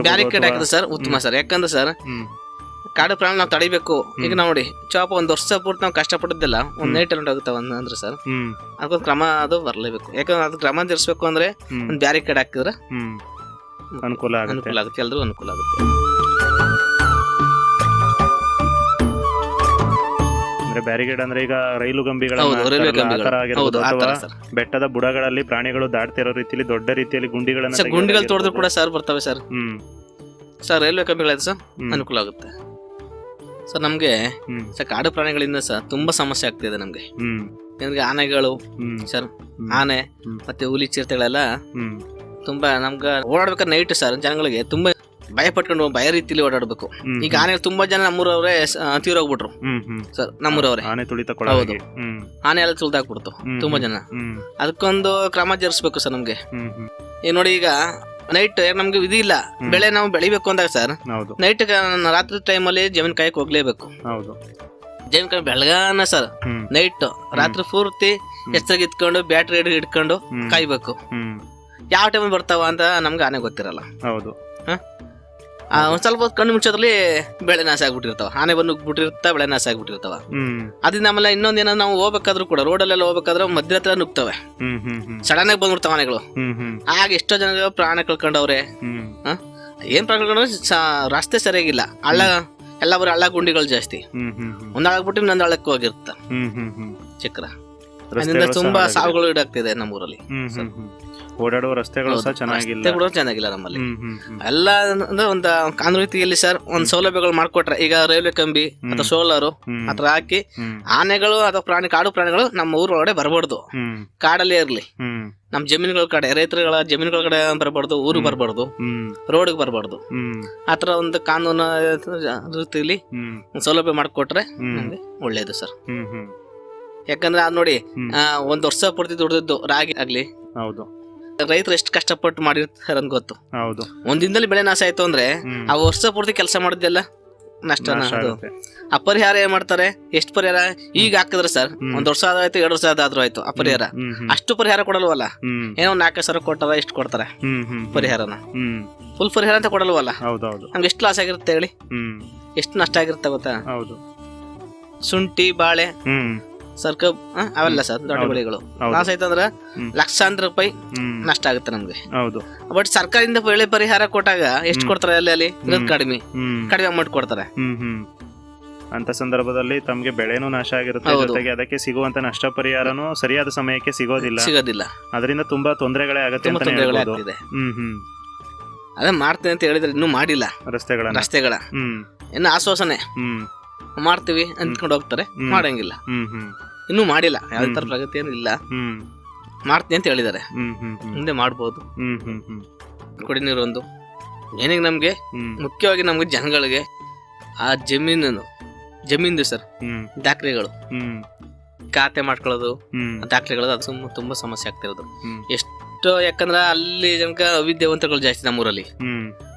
Speaker 2: ಬ್ಯಾರಿಕೇಡ್ ಹಾಕಿದ್ರು ಸರ್ ಉತ್ತಮ ಸರ್. ಯಾಕಂದ್ರೆ ಸರ್
Speaker 1: ಹ್ಮ್.
Speaker 2: ಕಾಡು ಪ್ರಾಣಿ ನಾವು ತಡಿಬೇಕು. ಈಗ ನೋಡಿ ಚಾಪ ಒಂದ್ ವರ್ಷ ಪೂರ್ತಿ ನಾವು ಕಷ್ಟಪಟ್ಟಿದ್ದೆಲ್ಲ ಒಂದ್ ನೈಟ್ ಹೊಂಟೋಗುತ್ತಾವ ಅಂದ್ರೆ ಸರ್.
Speaker 1: ಹ್ಮ್.
Speaker 2: ಅದಕ್ಕೊಂದು ಕ್ರಮ ಅದು ಬರಲೇಬೇಕು. ಯಾಕಂದ್ರೆ ಅದು ಕ್ರಮ ತಿರ್ಸ್ಬೇಕು ಅಂದ್ರೆ
Speaker 1: ಹ್ಮ್.
Speaker 2: ಒಂದ್ ಬ್ಯಾರಿಕೇಡ್ ಹಾಕಿದ್ರೆ
Speaker 1: ಹ್ಮ್. ಅನುಕೂಲ ಆಗುತ್ತೆ.
Speaker 2: ಅನುಕೂಲ ಆಗುತ್ತೆ. ಎಲ್ರಿಗೂ ಅನುಕೂಲ ಆಗುತ್ತೆ.
Speaker 1: ಅಂದ್ರೆ ಬ್ಯಾರಿಗೇಡ್ ಅಂದ್ರೆ ಈಗ ರೈಲು
Speaker 2: ಗಂಬಿಗಳ.
Speaker 1: ಅಥವಾ ಬೆಟ್ಟದ ಬುಡಗಳಲ್ಲಿ ಪ್ರಾಣಿಗಳು ದಾಟ್ತಿರೋ ರೀತಿಯಲ್ಲಿ ದೊಡ್ಡ ರೀತಿಯಲ್ಲಿ ಗುಂಡಿಗಳನ್ನ
Speaker 2: ಗುಂಡಿಗಳು ತೋಡಿದ್ರು ಕೂಡ. ಸರ್ ಬರ್ತವೆ ಸರ್.
Speaker 1: ಹ್ಮ್.
Speaker 2: ಸರ್ ರೈಲ್ವೆ ಕಂಬಿಗಳಾಯ್ತು ಸರ್? ಅನುಕೂಲ ಆಗುತ್ತೆ. ಸರ್ ನಮಗೆ ಸರ್ ಕಾಡು ಪ್ರಾಣಿಗಳಿಂದ ಸರ್ ತುಂಬಾ ಸಮಸ್ಯೆ ಆಗ್ತಿದೆ ನಮಗೆ.
Speaker 1: ಹ್ಮ್.
Speaker 2: ನಮಗೆ ಆನೆಗಳು ಸರ್ ಆನೆ ಮತ್ತೆ ಹುಲಿ ಚಿರತೆಗಳೆಲ್ಲ ತುಂಬಾ ನಮ್ಗೆ ಓಡಾಡ್ಬೇಕಾದ್ರೆ ನೈಟ್ ಸರ್ ಜನಗಳಿಗೆ ತುಂಬಾ ಭಯ ಪಟ್ಕೊಂಡು ಭಯ ರೀತಿಲಿ ಓಡಾಡ್ಬೇಕು. ಈಗ ಆನೆ ತುಂಬಾ ಜನ ನಮ್ಮೂರವ್ರೆ ತೀರೋಗ್ಬಿಟ್ರು. ಸರ್ ನಮ್ಮೂರವ್ರೆ.
Speaker 1: ಆನೆ
Speaker 2: ಹೌದು. ಆನೆ ಎಲ್ಲ ತುಳಿದಾಕ್ಬಿಡ್ತು. ತುಂಬಾ ಜನ. ಅದಕ್ಕೊಂದು ಕ್ರಮ ಜರುಗಿಸ್ಬೇಕು ಸರ್ ನಮ್ಗೆ. ಈಗ ನೋಡಿ ಈಗ ನೈಟ್ ನಮ್ಗೆ ವಿಧಿ ಇಲ್ಲ. ಬೆಳೆ ನಾವು ಬೆಳಿಬೇಕು ಅಂದಾಗ ಸರ್ ನೈಟ್ ರಾತ್ರಿ ಟೈಮಲ್ಲಿ ಜಮೀನ್ ಕಾಯಕ್ ಹೋಗ್ಲೇಬೇಕು.
Speaker 1: ಹೌದು.
Speaker 2: ಜಮೀನ್ ಕಾಯಿ ಬೆಳಗಾನ ಸರ್ ನೈಟ್ ರಾತ್ರಿ ಪೂರ್ತಿ ಎಚ್ಚರಿಗೆ ಇಟ್ಕೊಂಡು ಬ್ಯಾಟ್ರಿ ಹಿಡಿದು ಇಟ್ಕೊಂಡು. ಕಾಯ್ಬೇಕು. ಯಾವ ಟೈಮ್ ಬರ್ತಾವ ಅಂತ ನಮ್ಗೆ ಆನೆ ಗೊತ್ತಿರಲ್ಲ.
Speaker 1: ಹೌದು.
Speaker 2: ಒಂದ್ ಸ್ವಲ್ಪ ಹೊತ್ತು ಕಣ್ಣು ಮುಚ್ಚೋದ್ರಲ್ಲಿ ಬೆಳೆ ನಾಶ ಆಗ್ಬಿಟ್ಟಿರ್ತಾವ. ಆನೆ ಬಂದು ಬಿಟ್ಟಿರ್ತಾವ ಬೆಳೆ ನಾಶ ಆಗ್ಬಿಟ್ಟಿರ್ತಾವ.
Speaker 1: ಹ್ಮ್.
Speaker 2: ಅದರಿಂದ ಆಮೇಲೆ ನಾವು ಹೋಗ್ಬೇಕಾದ್ರು ಕೂಡ ರೋಡಲ್ಲೆಲ್ಲ ಹೋಗ್ಬೇಕಾದ್ರೆ ಮಧ್ಯತ್ರ ನುಗ್ತವೆ
Speaker 1: ಹ್ಮ್ ಹ್ಮ್ ಹ್ಮ್.
Speaker 2: ಸಡನ್ ಆಗಿ ಬಂದ್ಬಿಡ್ತಾವ ಆನೆಗಳು.
Speaker 1: ಹ್ಮ್ ಹ್ಮ್.
Speaker 2: ಆಗ ಎಷ್ಟೋ ಜನ ಪ್ರಾಣ ಕಳ್ಕೊಂಡವ್ರೆ.
Speaker 1: ಹ್ಮ್?
Speaker 2: ಏನ್ ಪ್ರಾಣ ಕಳ್ಕೊಂಡ್ರೆ ಸ- ರಸ್ತೆ ಸರಿಯಾಗಿಲ್ಲ. ಹಳ್ಳ ಎಲ್ಲ ಬರೀ ಹಳ್ಳ ಗುಂಡಿಗಳು ಜಾಸ್ತಿ.
Speaker 1: ಹ್ಮ್ ಹ್ಮ್ ಹ್ಮ್.
Speaker 2: ಒಂದ್ ಹಳ್ಳಾಗ್ಬಿಟ್ಟು ಇನ್ನೊಂದ್ ಹಳ್ಳಕ್ಕೆ ಹೋಗಿರ್ತ
Speaker 1: ಹ್ಮ್ ಹ್ಮ್ ಹ್ಮ್.
Speaker 2: ಚಕ್ರ
Speaker 1: ರಸ್ತೆಗಳು
Speaker 2: ತುಂಬಾ ಸಾವುಗಳು ಇಡಾಗ್ತಿದೆ ನಮ್ಮೂರಲ್ಲಿ.
Speaker 1: ಹ್ಮ್ ಹ್ಮ್ ಹ್ಮ್. ಓಡಾಡುವ ರಸ್ತೆಗಳು ಸಹ ಚೆನ್ನಾಗಿಲ್ಲ.
Speaker 2: ರಸ್ತೆಗಳು ಚೆನ್ನಾಗಿಲ್ಲ ನಮ್ಮಲ್ಲಿ. ಎಲ್ಲ ಅಂದ್ರೆ ಒಂದು ಕಾನೂನು ರೀತಿಯಲ್ಲಿ ಸರ್ ಒಂದ್ ಸೌಲಭ್ಯಗಳು ಮಾಡ್ಕೊಟ್ರೆ ಈಗ ರೈಲ್ವೆ ಕಂಬಿ ಅಥವಾ ಸೋಲಾರು ಅದ್ರ ಹಾಕಿ ಆನೆಗಳು ಅಥವಾ ಪ್ರಾಣಿ ಕಾಡು ಪ್ರಾಣಿಗಳು ನಮ್ಮ ಊರೊಳಗಡೆ ಬರಬಾರ್ದು. ಕಾಡಲ್ಲಿ ಇರ್ಲಿ.
Speaker 1: ನಮ್
Speaker 2: ನಮ್ಮ ಜಮೀನುಗಳ ಕಡೆ ರೈತರುಗಳ ಜಮೀನುಗಳ ಕಡೆ ಬರಬಾರ್ದು ಊರಿಗೆ ಬರಬಾರ್ದು
Speaker 1: ರೋಡ್
Speaker 2: ರೋಡ್ಗೆ ಬರಬಾರ್ದು. ಆತರ ಒಂದು ಕಾನೂನು ರೀತಿಯಲ್ಲಿ ಸೌಲಭ್ಯ ಮಾಡಿಕೊಟ್ರೆ ನಮ್ಗೆ ಒಳ್ಳೇದು ಸರ್. ಯಾಕಂದ್ರೆ ಅದ್ ನೋಡಿ ಒಂದ್ ವರ್ಷ ಪೂರ್ತಿ ದುಡ್ದಿದ್ದು ರಾಗಿ ಆಗ್ಲಿ
Speaker 1: ಹೌದು.
Speaker 2: ರೈತರು ಎಷ್ಟು ಕಷ್ಟಪಟ್ಟು ಮಾಡಿರ್ತಾರೆ ಅಂತ ಗೊತ್ತು.
Speaker 1: ಹೌದು.
Speaker 2: ಒಂದ್ ದಿನದಲ್ಲಿ ಬೆಳೆ ನಾಶ ಆಯ್ತು ಅಂದ್ರೆ
Speaker 1: ಹ್ಮ್.
Speaker 2: ಆ ವರ್ಷ ಪೂರ್ತಿ ಕೆಲಸ ಮಾಡಿದ್ದೆಲ್ಲ ನಷ್ಟ
Speaker 1: ನಾಶ
Speaker 2: ಅದು.
Speaker 1: ಆಗುತ್ತೆ.
Speaker 2: ಆ ಪರಿಹಾರ ಏನ್ ಮಾಡ್ತಾರೆ? ಎಷ್ಟು ಪರಿಹಾರ? ಈಗ ಹಾಕಿದ್ರೆ ಸರ್
Speaker 1: ಹ್ಮ್.
Speaker 2: ಒಂದ್ ವರ್ಷ ಆದ್ರಾಯ್ತು ಎರಡು ವರ್ಷ ಆದ್ರೂ ಆಯ್ತು ಅಪರಿಹಾರ. ಪರಿಹಾರ
Speaker 1: ಹ್ಮ್ ಹ್ಮ್.
Speaker 2: ಅಷ್ಟು ಪರಿಹಾರ ಕೊಡಲ್ವಲ್ಲ?
Speaker 1: ಹ್ಮ್.
Speaker 2: ಏನೋ ಒಂದ್ ನಾಲ್ಕು ಸಾವಿರ ಕೊಟ್ಟಾರ ಎಷ್ಟು ಕೊಡ್ತಾರೆ
Speaker 1: ಹ್ಮ್ ಹ್ಮ್
Speaker 2: ಪರಿಹಾರನ.
Speaker 1: ಹ್ಮ್.
Speaker 2: ಫುಲ್ ಪರಿಹಾರ ಅಂತ ಕೊಡಲ್ವಲ್ಲ?
Speaker 1: ಹೌದೌದು.
Speaker 2: ನಮ್ಗೆ ಎಷ್ಟು ಲಾಸ್ ಆಗಿರುತ್ತೆ ಹೇಳಿ?
Speaker 1: ಹ್ಮ್.
Speaker 2: ಎಷ್ಟು ನಷ್ಟ ಆಗಿರುತ್ತೆ ಗೊತ್ತಾ?
Speaker 1: ಹೌದು.
Speaker 2: ಶುಂಠಿ ಬಾಳೆ.
Speaker 1: ಹ್ಮ್.
Speaker 2: ಸರ್ಕ ಆ, ಅವೆಲ್ಲ ಸರ್ ದೊಡ್ಡ ಬೆಳೆಗಳು. ಲಾಸ್ ಆಯ್ತು ಅಂದ್ರೆ
Speaker 1: ಹ್ಮ್.
Speaker 2: ಲಕ್ಷಾಂತರ ರೂಪಾಯಿ ನಷ್ಟ ಆಗುತ್ತೆ ನಮ್ಗೆ.
Speaker 1: ಹೌದು.
Speaker 2: ಬಟ್ ಸರ್ಕಾರದಿಂದ ಬೆಳೆ ಪರಿಹಾರ ಕೊಟ್ಟಾಗ ಎಷ್ಟು. ಕೊಡ್ತಾರೆ ಅಲ್ಲಿ ಅಲ್ಲಿ. ಕಡಿಮೆ. ಕಡಿಮೆ ಅಮೌಂಟ್ ಕೊಡ್ತಾರೆ.
Speaker 1: ಅಂತ ಸಂದರ್ಭದಲ್ಲಿ ತಮಗೆ ಬೆಳೆನೂ ನಾಶ ಆಗಿರುತ್ತೆ. ಜೊತೆಗೆ ಅದಕ್ಕೆ ಸಿಗುವಂತ ನಷ್ಟ ಪರಿಹಾರನೂ ಸರಿಯಾದ ಸಮಯಕ್ಕೆ ಸಿಗೋದಿಲ್ಲ.
Speaker 2: ಸಿಗೋದಿಲ್ಲ.
Speaker 1: ಅದರಿಂದ ತುಂಬಾ ತೊಂದರೆಗಳೇ ಆಗುತ್ತೆ ಅಂತ
Speaker 2: ಹೇಳಬಹುದು
Speaker 1: ಹೇಳ್ಬೋದು. ಹ್ಮ್ ಹ್ಮ್.
Speaker 2: ಅದೇ ಮಾಡ್ತೇನೆ ಅಂತ ಹೇಳಿದ್ರೆ ಇನ್ನೂ ಮಾಡಿಲ್ಲ.
Speaker 1: ರಸ್ತೆಗಳ
Speaker 2: ರಸ್ತೆಗಳ.
Speaker 1: ಹ್ಮ್.
Speaker 2: ಇನ್ನು ಆಶ್ವಾಸನೆ.
Speaker 1: ಹ್ಮ್.
Speaker 2: ಮಾಡ್ತೀವಿ ಅಂದ್ಕೊಂಡು ಹೋಗ್ತಾರೆ. ಮಾಡಂಗಿಲ್ಲ. ಇನ್ನೂ ಮಾಡಿಲ್ಲ. ಯಾವ ತರ ಪ್ರಗತಿ ಏನು ಇಲ್ಲ ಮಾಡ್ತೀನಿ ಅಂತ ಹೇಳಿದ್ದಾರೆ. ಮುಂದೆ ಮಾಡ್ಬೋದು. ಕುಡಿ ನೀರು ಒಂದು. ಏನಿಗೆ ನಮಗೆ? ಮುಖ್ಯವಾಗಿ ನಮ್ಗೆ ಜನಗಳಿಗೆ ಆ ಜಮೀನನ್ನು ಜಮೀನ್ದು ಸರ್ ದಾಖಲೆಗಳು. ಖಾತೆ ಮಾಡ್ಕೊಳ್ಳೋದು ದಾಖಲೆಗಳು ಅದು ತುಂಬ ತುಂಬಾ ಸಮಸ್ಯೆ ಆಗ್ತಿರೋದು ಎಷ್ಟು ಯಾಕಂದ್ರೆ ಅಲ್ಲಿ ಜನಕ ಅವಿದ್ಯಾವಂತಗಳು ಜಾಸ್ತಿ ನಮ್ಮೂರಲ್ಲಿ.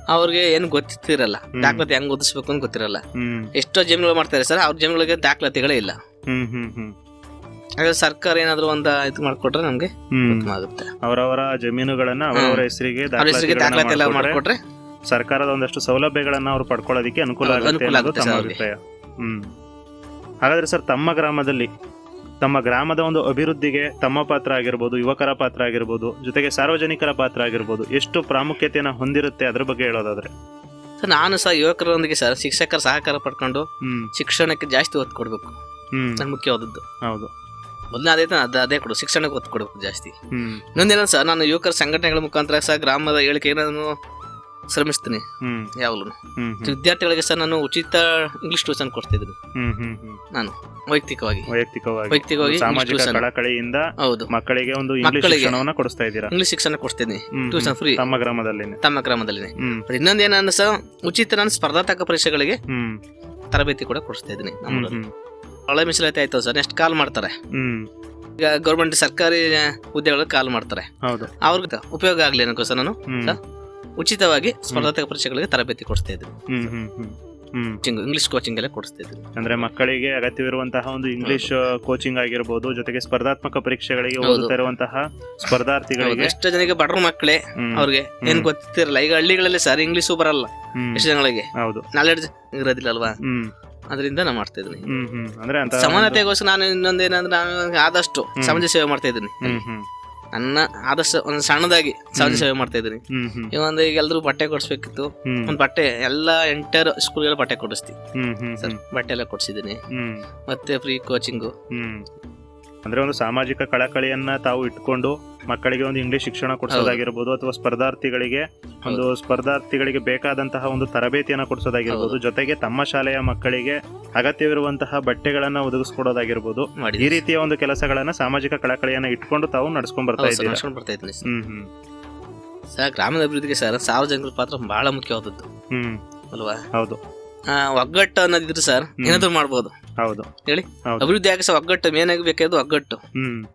Speaker 2: ಅವ್ರಿಗೆ ಏನು ಗೊತ್ತಿರಲ್ಲ. ದಾಖಲಾತಿ ಹೆಂಗ್ ಓದಿಸ್ಬೇಕು ಅಂತ ಗೊತ್ತಿರಲ್ಲ. ಎಷ್ಟೋ ಜಮೀನುಗಳು ಮಾಡ್ತಾರೆ ಸರ್ ಅವ್ರ ಜಮೀನುಗಳಿಗೆ ದಾಖಲಾತಿಗಳೇ ಇಲ್ಲ.
Speaker 1: ಹ್ಮ್ ಹ್ಮ್ ಹ್ಮ್.
Speaker 2: ಹಾಗಾದ್ರೆ ಸರ್ಕಾರ ಏನಾದ್ರು ಒಂದ್ ಇದು ಮಾಡ್ಕೊಟ್ರೆ ನಮ್ಗೆ ಉತ್ತಮ ಆಗುತ್ತೆ
Speaker 1: ಅವರವರ ಜಮೀನುಗಳನ್ನ ಅವರವರ ಹೆಸರಿಗೆ
Speaker 2: ಅವ್ರ ಹೆಸರಿಗೆ ದಾಖಲಾತಿ ಎಲ್ಲ
Speaker 1: ಮಾಡ್ಕೊಟ್ರೆ ಸರ್ಕಾರದ ಒಂದಷ್ಟು ಸೌಲಭ್ಯಗಳನ್ನ ಅವ್ರು ಪಡ್ಕೊಳ್ಳೋದಕ್ಕೆ ಅನುಕೂಲ ಆಗುತ್ತೆ ಅನ್ನೋದು ತಮ್ಮ ಅಭಿಪ್ರಾಯ. ಹ್ಮ್. ಹಾಗಾದ್ರೆ ಸರ್ ತಮ್ಮ ಗ್ರಾಮದಲ್ಲಿ ತಮ್ಮ ಗ್ರಾಮದ ಒಂದು ಅಭಿವೃದ್ಧಿಗೆ ತಮ್ಮ ಪಾತ್ರ ಆಗಿರ್ಬೋದು ಯುವಕರ ಪಾತ್ರ ಆಗಿರ್ಬೋದು ಜೊತೆಗೆ ಸಾರ್ವಜನಿಕರ ಪಾತ್ರ ಆಗಿರ್ಬೋದು ಎಷ್ಟು ಪ್ರಾಮುಖ್ಯತೆಯನ್ನು ಹೊಂದಿರುತ್ತೆ ಅದ್ರ ಬಗ್ಗೆ ಹೇಳೋದಾದ್ರೆ?
Speaker 2: ಸರ್ ನಾನು ಸಹ ಯುವಕರೊಂದಿಗೆ ಸರ್ ಶಿಕ್ಷಕರ ಸಹಕಾರ ಪಡ್ಕೊಂಡು ಶಿಕ್ಷಣಕ್ಕೆ ಜಾಸ್ತಿ ಒತ್ತು ಕೊಡಬೇಕು.
Speaker 1: ಹ್ಮ್.
Speaker 2: ಮುಖ್ಯವಾದದ್ದು.
Speaker 1: ಹೌದು.
Speaker 2: ಮೊದಲನೇ ಅದೇ ಅದೇ ಅದೇ ಕೊಡು ಶಿಕ್ಷಣಕ್ಕೆ ಒತ್ತು ಕೊಡಬೇಕು ಜಾಸ್ತಿ. ಇನ್ನೊಂದೇನ ಸರ್ ನಾನು ಯುವಕರ ಸಂಘಟನೆಗಳ ಮುಖಾಂತರ ಸಹ ಗ್ರಾಮದ ಹೇಳಿಕೆ ನಾನು ಶ್ರಮಿಸ್ತೀನಿ.
Speaker 1: ಹ್ಮ್.
Speaker 2: ಯಾವಾಗಲೂ.
Speaker 1: ಹ್ಮ್ ಹ್ಮ್.
Speaker 2: ವಿದ್ಯಾರ್ಥಿಗಳಿಗೆ ಸಹ ನಾನು ಉಚಿತ ಇಂಗ್ಲಿಷ್ ಟ್ಯೂಷನ್ ಕೊಡ್ತಿದ್ದೀನಿ.
Speaker 1: ಹ್ಮ್ ಹ್ಮ್ ಹ್ಮ್.
Speaker 2: ನಾನು ವೈಯಕ್ತಿಕವಾಗಿ.
Speaker 1: ವೈಯಕ್ತಿಕವಾಗಿ.
Speaker 2: ವೈಯಕ್ತಿಕವಾಗಿ
Speaker 1: ಸಾಮಾಜಿಕ
Speaker 2: English tuition.
Speaker 1: ಕಳಕಳಿಯಿಂದ
Speaker 2: ಹೌದು.
Speaker 1: ಮಕ್ಕಳಿಗೆ ಒಂದು ಇಂಗ್ಲಿಷ್
Speaker 2: ಮಕ್ಕಳಿಗೆ.
Speaker 1: ಶಿಕ್ಷಣವನ್ನ ಕೊಡಿಸ್ತಾ ಇದ್ದೀರಾ?
Speaker 2: ಇಂಗ್ಲಿಷ್ ಶಿಕ್ಷಣ ಕೊಡ್ತೀನಿ
Speaker 1: ಹ್ಮ್,
Speaker 2: ಟ್ಯೂಷನ್ ಫ್ರೀ
Speaker 1: ತಮ್ಮ ಗ್ರಾಮದಲ್ಲಿ
Speaker 2: ತಮ್ಮ ಗ್ರಾಮದಲ್ಲಿ
Speaker 1: ಹ್ಮ್.
Speaker 2: ಇನ್ನೊಂದು ಏನಂದ್ರೆ ಸಹ ಉಚಿತ ನಾನು ಸ್ಪರ್ಧಾತ್ಮಕ ಪರೀಕ್ಷೆಗಳಿಗೆ
Speaker 1: ಹ್ಮ್.
Speaker 2: ತರಬೇತಿ ಕೂಡ ಕೊಡಿಸ್ತಾ ಇದ್ದೀನಿ
Speaker 1: ಹ್ಮ್
Speaker 2: ನಮ್ಮೂರಲ್ಲಿ
Speaker 1: ಹ್ಮ್.
Speaker 2: ಒಳ್ಳೆ ಮೀಸಲಾತಿ ಆಯ್ತು ಸರ್ ನೆಕ್ಸ್ಟ್ ಕಾಲ್ ಮಾಡ್ತಾರೆ.
Speaker 1: ಹ್ಮ್.
Speaker 2: ಈಗ ಗೌರ್ಮೆಂಟ್ ಸರ್ಕಾರಿ ಹುದ್ದೆಗಳಿಗೆ ಕಾಲ್ ಮಾಡ್ತಾರೆ.
Speaker 1: ಹೌದು.
Speaker 2: ಅವ್ರಿಗೆ ಉಪಯೋಗ ಆಗಲಿ ಸರ್ ನಾನು
Speaker 1: ಹ್ಮ್.
Speaker 2: ಸರ್. ಉಚಿತವಾಗಿ ಸ್ಪರ್ಧಾತ್ಮಕ ಪರೀಕ್ಷೆಗಳಿಗೆ ತರಬೇತಿ ಕೊಡಿಸ್ತಾ ಇದ್ರು
Speaker 1: ಹ್ಮ್ ಹ್ಮ್ ಹ್ಮ್ ಹ್ಮ್.
Speaker 2: ಕೋಚಿಂಗ್ ಇಂಗ್ಲಿಷ್ ಕೋಚಿಂಗ್ ಎಲ್ಲ ಕೊಡಿಸ್ತಾ ಇದ್ರು
Speaker 1: ಅಂದ್ರೆ ಮಕ್ಕಳಿಗೆ ಅಗತ್ಯವಿರುವಂತಹ ಒಂದು ಇಂಗ್ಲಿಷ್ ಕೋಚಿಂಗ್ ಆಗಿರಬಹುದು ಜೊತೆಗೆ ಸ್ಪರ್ಧಾತ್ಮಕ ಪರೀಕ್ಷೆಗಳಿಗೆ. ಓದುತ್ತಾ ಇರುವಂತಹ ಸ್ಪರ್ಧಾರ್ಥಿಗಳಿಗೆ
Speaker 2: ಎಷ್ಟು ಜನಕ್ಕೆ ಬಡ್ರ ಮಕ್ಕಳೇ ಅವ್ರಿಗೆ ಏನ್. ಗೊತ್ತಿರಲ್ಲ ಈಗ ಹಳ್ಳಿಗಳಲ್ಲಿ ಸರ್ ಇಂಗ್ಲಿಷು ಬರಲ್ಲ. ಎಷ್ಟು ಜನಗಳಿಗೆ?
Speaker 1: ಹೌದು.
Speaker 2: ನಾಲೆಡ್ಜ್ ಇರೋದಿಲ್ಲ ಅಲ್ವಾ ಅದರಿಂದ ನಾನು ಮಾಡ್ತಾ ಇದ್ದೀನಿ.
Speaker 1: ಅಂದ್ರೆ
Speaker 2: ಸಮಾನತೆಗೋಸ್ಕರ ನಾನು ಇನ್ನೊಂದೇನಂದ್ರೆ ನಾನು ಆದಷ್ಟು. ಸಮಾಜ ಸೇವೆ ಮಾಡ್ತಾ ಇದ್ದೀನಿ.
Speaker 1: ಹ್ಮ್
Speaker 2: ಆದಷ್ಟು ಒಂದ್ ಸಣ್ಣದಾಗಿ ಸಮಾಜ ಸೇವೆ ಮಾಡ್ತಾ
Speaker 1: ಇದ್ರಿ
Speaker 2: ಈಗ ಒಂದು ಈಗ ಎಲ್ರು ಬಟ್ಟೆ ಕೊಡ್ಸ್ಬೇಕಿತ್ತು. ಒಂದ್ ಬಟ್ಟೆ ಎಲ್ಲಾ ಎಂಟರ್ ಸ್ಕೂಲ್ಗೆಲ್ಲ ಬಟ್ಟೆ
Speaker 1: ಕೊಡಿಸ್ತಿ
Speaker 2: ಬಟ್ಟೆ ಎಲ್ಲ ಕೊಡ್ಸಿದ್ದೀನಿ. ಮತ್ತೆ ಫ್ರೀ ಕೋಚಿಂಗು
Speaker 1: ಅಂದ್ರೆ ಒಂದು ಸಾಮಾಜಿಕ ಕಳಕಳಿಯನ್ನ ತಾವು ಇಟ್ಕೊಂಡು ಮಕ್ಕಳಿಗೆ ಒಂದು ಇಂಗ್ಲಿಷ್ ಶಿಕ್ಷಣ ಕೊಡಿಸೋದಾಗಿರ್ಬೋದು ಅಥವಾ ಸ್ಪರ್ಧಾರ್ಥಿಗಳಿಗೆ ಒಂದು ಸ್ಪರ್ಧಾರ್ಥಿಗಳಿಗೆ ಬೇಕಾದಂತಹ ಒಂದು ತರಬೇತಿಯನ್ನ ಕೊಡಿಸೋದಾಗಿರ್ಬೋದು ಜೊತೆಗೆ ತಮ್ಮ ಶಾಲೆಯ ಮಕ್ಕಳಿಗೆ ಅಗತ್ಯವಿರುವಂತಹ ಬಟ್ಟೆಗಳನ್ನ ಒದಗಿಸ್ಕೊಡೋದಾಗಿರ್ಬೋದು ಈ ರೀತಿಯ ಒಂದು ಕೆಲಸಗಳನ್ನ ಸಾಮಾಜಿಕ ಕಳಕಳಿಯನ್ನ ಇಟ್ಕೊಂಡು ತಾವು ನಡ್ಸ್ಕೊಂಡ್ ಬರ್ತಾ
Speaker 2: ಇದ್ದೀವಿ
Speaker 1: ಹ್ಮ್ ಹ್ಮ್.
Speaker 2: ಸರ್ ಗ್ರಾಮೀಣ ಅಭಿವೃದ್ಧಿಗೆ ಸರ್ ಸಾರ್ವಜನಿಕರ ಪಾತ್ರ ಬಹಳ ಮುಖ್ಯವಾದದ್ದು.
Speaker 1: ಹ್ಮ್.
Speaker 2: ಅಲ್ವಾ?
Speaker 1: ಹೌದು.
Speaker 2: ಒಗ್ಗಟ್ಟು ಅನ್ನೋದಿದ್ರು ಸರ್. ಏನಾದ್ರು ಮಾಡ್ಬೋದು.
Speaker 1: ಹೌದು.
Speaker 2: ಹೇಳಿ?
Speaker 1: ಹೌದು.
Speaker 2: ಅಭಿವೃದ್ಧಿ ಆಗಿ ಸರ್ ಒಗ್ಗಟ್ಟು ಮೇನ್ ಆಗಿ ಬೇಕಾದ್ರು ಒಗ್ಗಟ್ಟು.
Speaker 1: ಹ್ಮ್.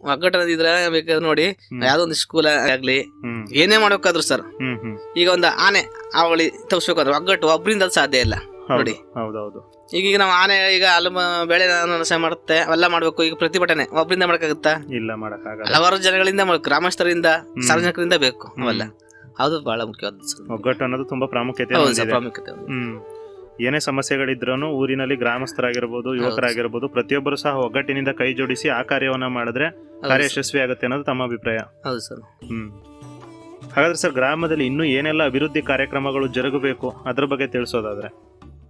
Speaker 2: ಒಗ್ಗಟ್ಟು ಅನ್ನೋದಿದ್ರೆ ಬೇಕಾದ್ರೆ ನೋಡಿ. ಯಾವ್ದೋ ಒಂದು ಸ್ಕೂಲ್ ಆಗ್ಲಿ
Speaker 1: ಹ್ಮ್.
Speaker 2: ಏನೇ ಮಾಡ್ಬೇಕಾದ್ರು ಸರ್.
Speaker 1: ಹ್ಮ್ ಹ್ಮ್.
Speaker 2: ಈಗ ಒಂದು ಆನೆ ಅವಳಿ ತಪ್ಪಿಸ್ಬೇಕಾದ್ರೆ ಒಗ್ಗಟ್ಟು ಒಬ್ರಿಂದ ಅದು ಸಾಧ್ಯ ಇಲ್ಲ. ನೋಡಿ.
Speaker 1: ಹೌದೌದು.
Speaker 2: ಈಗ ಈಗ ನಾವು ಆನೆ ಈಗ ಅಲ್ಲಿ ಬೆಳೆ ನಾಶ ಮಾಡುತ್ತೆ ಅವೆಲ್ಲ ಮಾಡ್ಬೇಕು. ಈಗ ಪ್ರತಿಭಟನೆ ಒಬ್ರಿಂದ ಮಾಡಕ್ಕಾಗುತ್ತಾ?
Speaker 1: ಇಲ್ಲ ಮಾಡಕ್ಕಾಗಲ್ಲ.
Speaker 2: ಹಲವಾರು ಜನಗಳಿಂದ ಗ್ರಾಮಸ್ಥರಿಂದ. ಸಾರ್ವಜನಿಕರಿಂದ ಬೇಕು ಅವೆಲ್ಲ. ಅದು ಬಹಳ ಮುಖ್ಯವಾದ.
Speaker 1: ಒಗ್ಗಟ್ಟು ಅನ್ನೋದು ತುಂಬಾ ಪ್ರಾಮುಖ್ಯತೆ ಹೊಂದಿದೆ.
Speaker 2: ಪ್ರಾಮುಖ್ಯತೆ.
Speaker 1: ಹ್ಮ್. ಏನೇ ಸಮಸ್ಯೆಗಳಿದ್ರೂ ಊರಿನಲ್ಲಿ ಗ್ರಾಮಸ್ಥರಾಗಿರ್ಬೋದು ಯುವಕರಾಗಿರ್ಬೋದು ಪ್ರತಿಯೊಬ್ಬರು ಸಹ ಒಗ್ಗಟ್ಟಿನಿಂದ ಕೈ ಜೋಡಿಸಿ ಆ ಕಾರ್ಯವನ್ನ ಮಾಡಿದ್ರೆ ಕಾರ್ಯ
Speaker 2: ಹೌದು ಸರ್.
Speaker 1: ಯಶಸ್ವಿ ಆಗುತ್ತೆ ಅನ್ನೋದು ತಮ್ಮ ಅಭಿಪ್ರಾಯ.
Speaker 2: ಹೌದು ಸರ್.
Speaker 1: ಹ್ಮ್. ಹಾಗಾದ್ರೆ ಸರ್ ಗ್ರಾಮದಲ್ಲಿ ಇನ್ನೂ ಏನೆಲ್ಲ ಅಭಿವೃದ್ಧಿ ಕಾರ್ಯಕ್ರಮಗಳು ಜರುಗಬೇಕು ಅದ್ರ ಬಗ್ಗೆ ತಿಳಿಸೋದಾದ್ರೆ?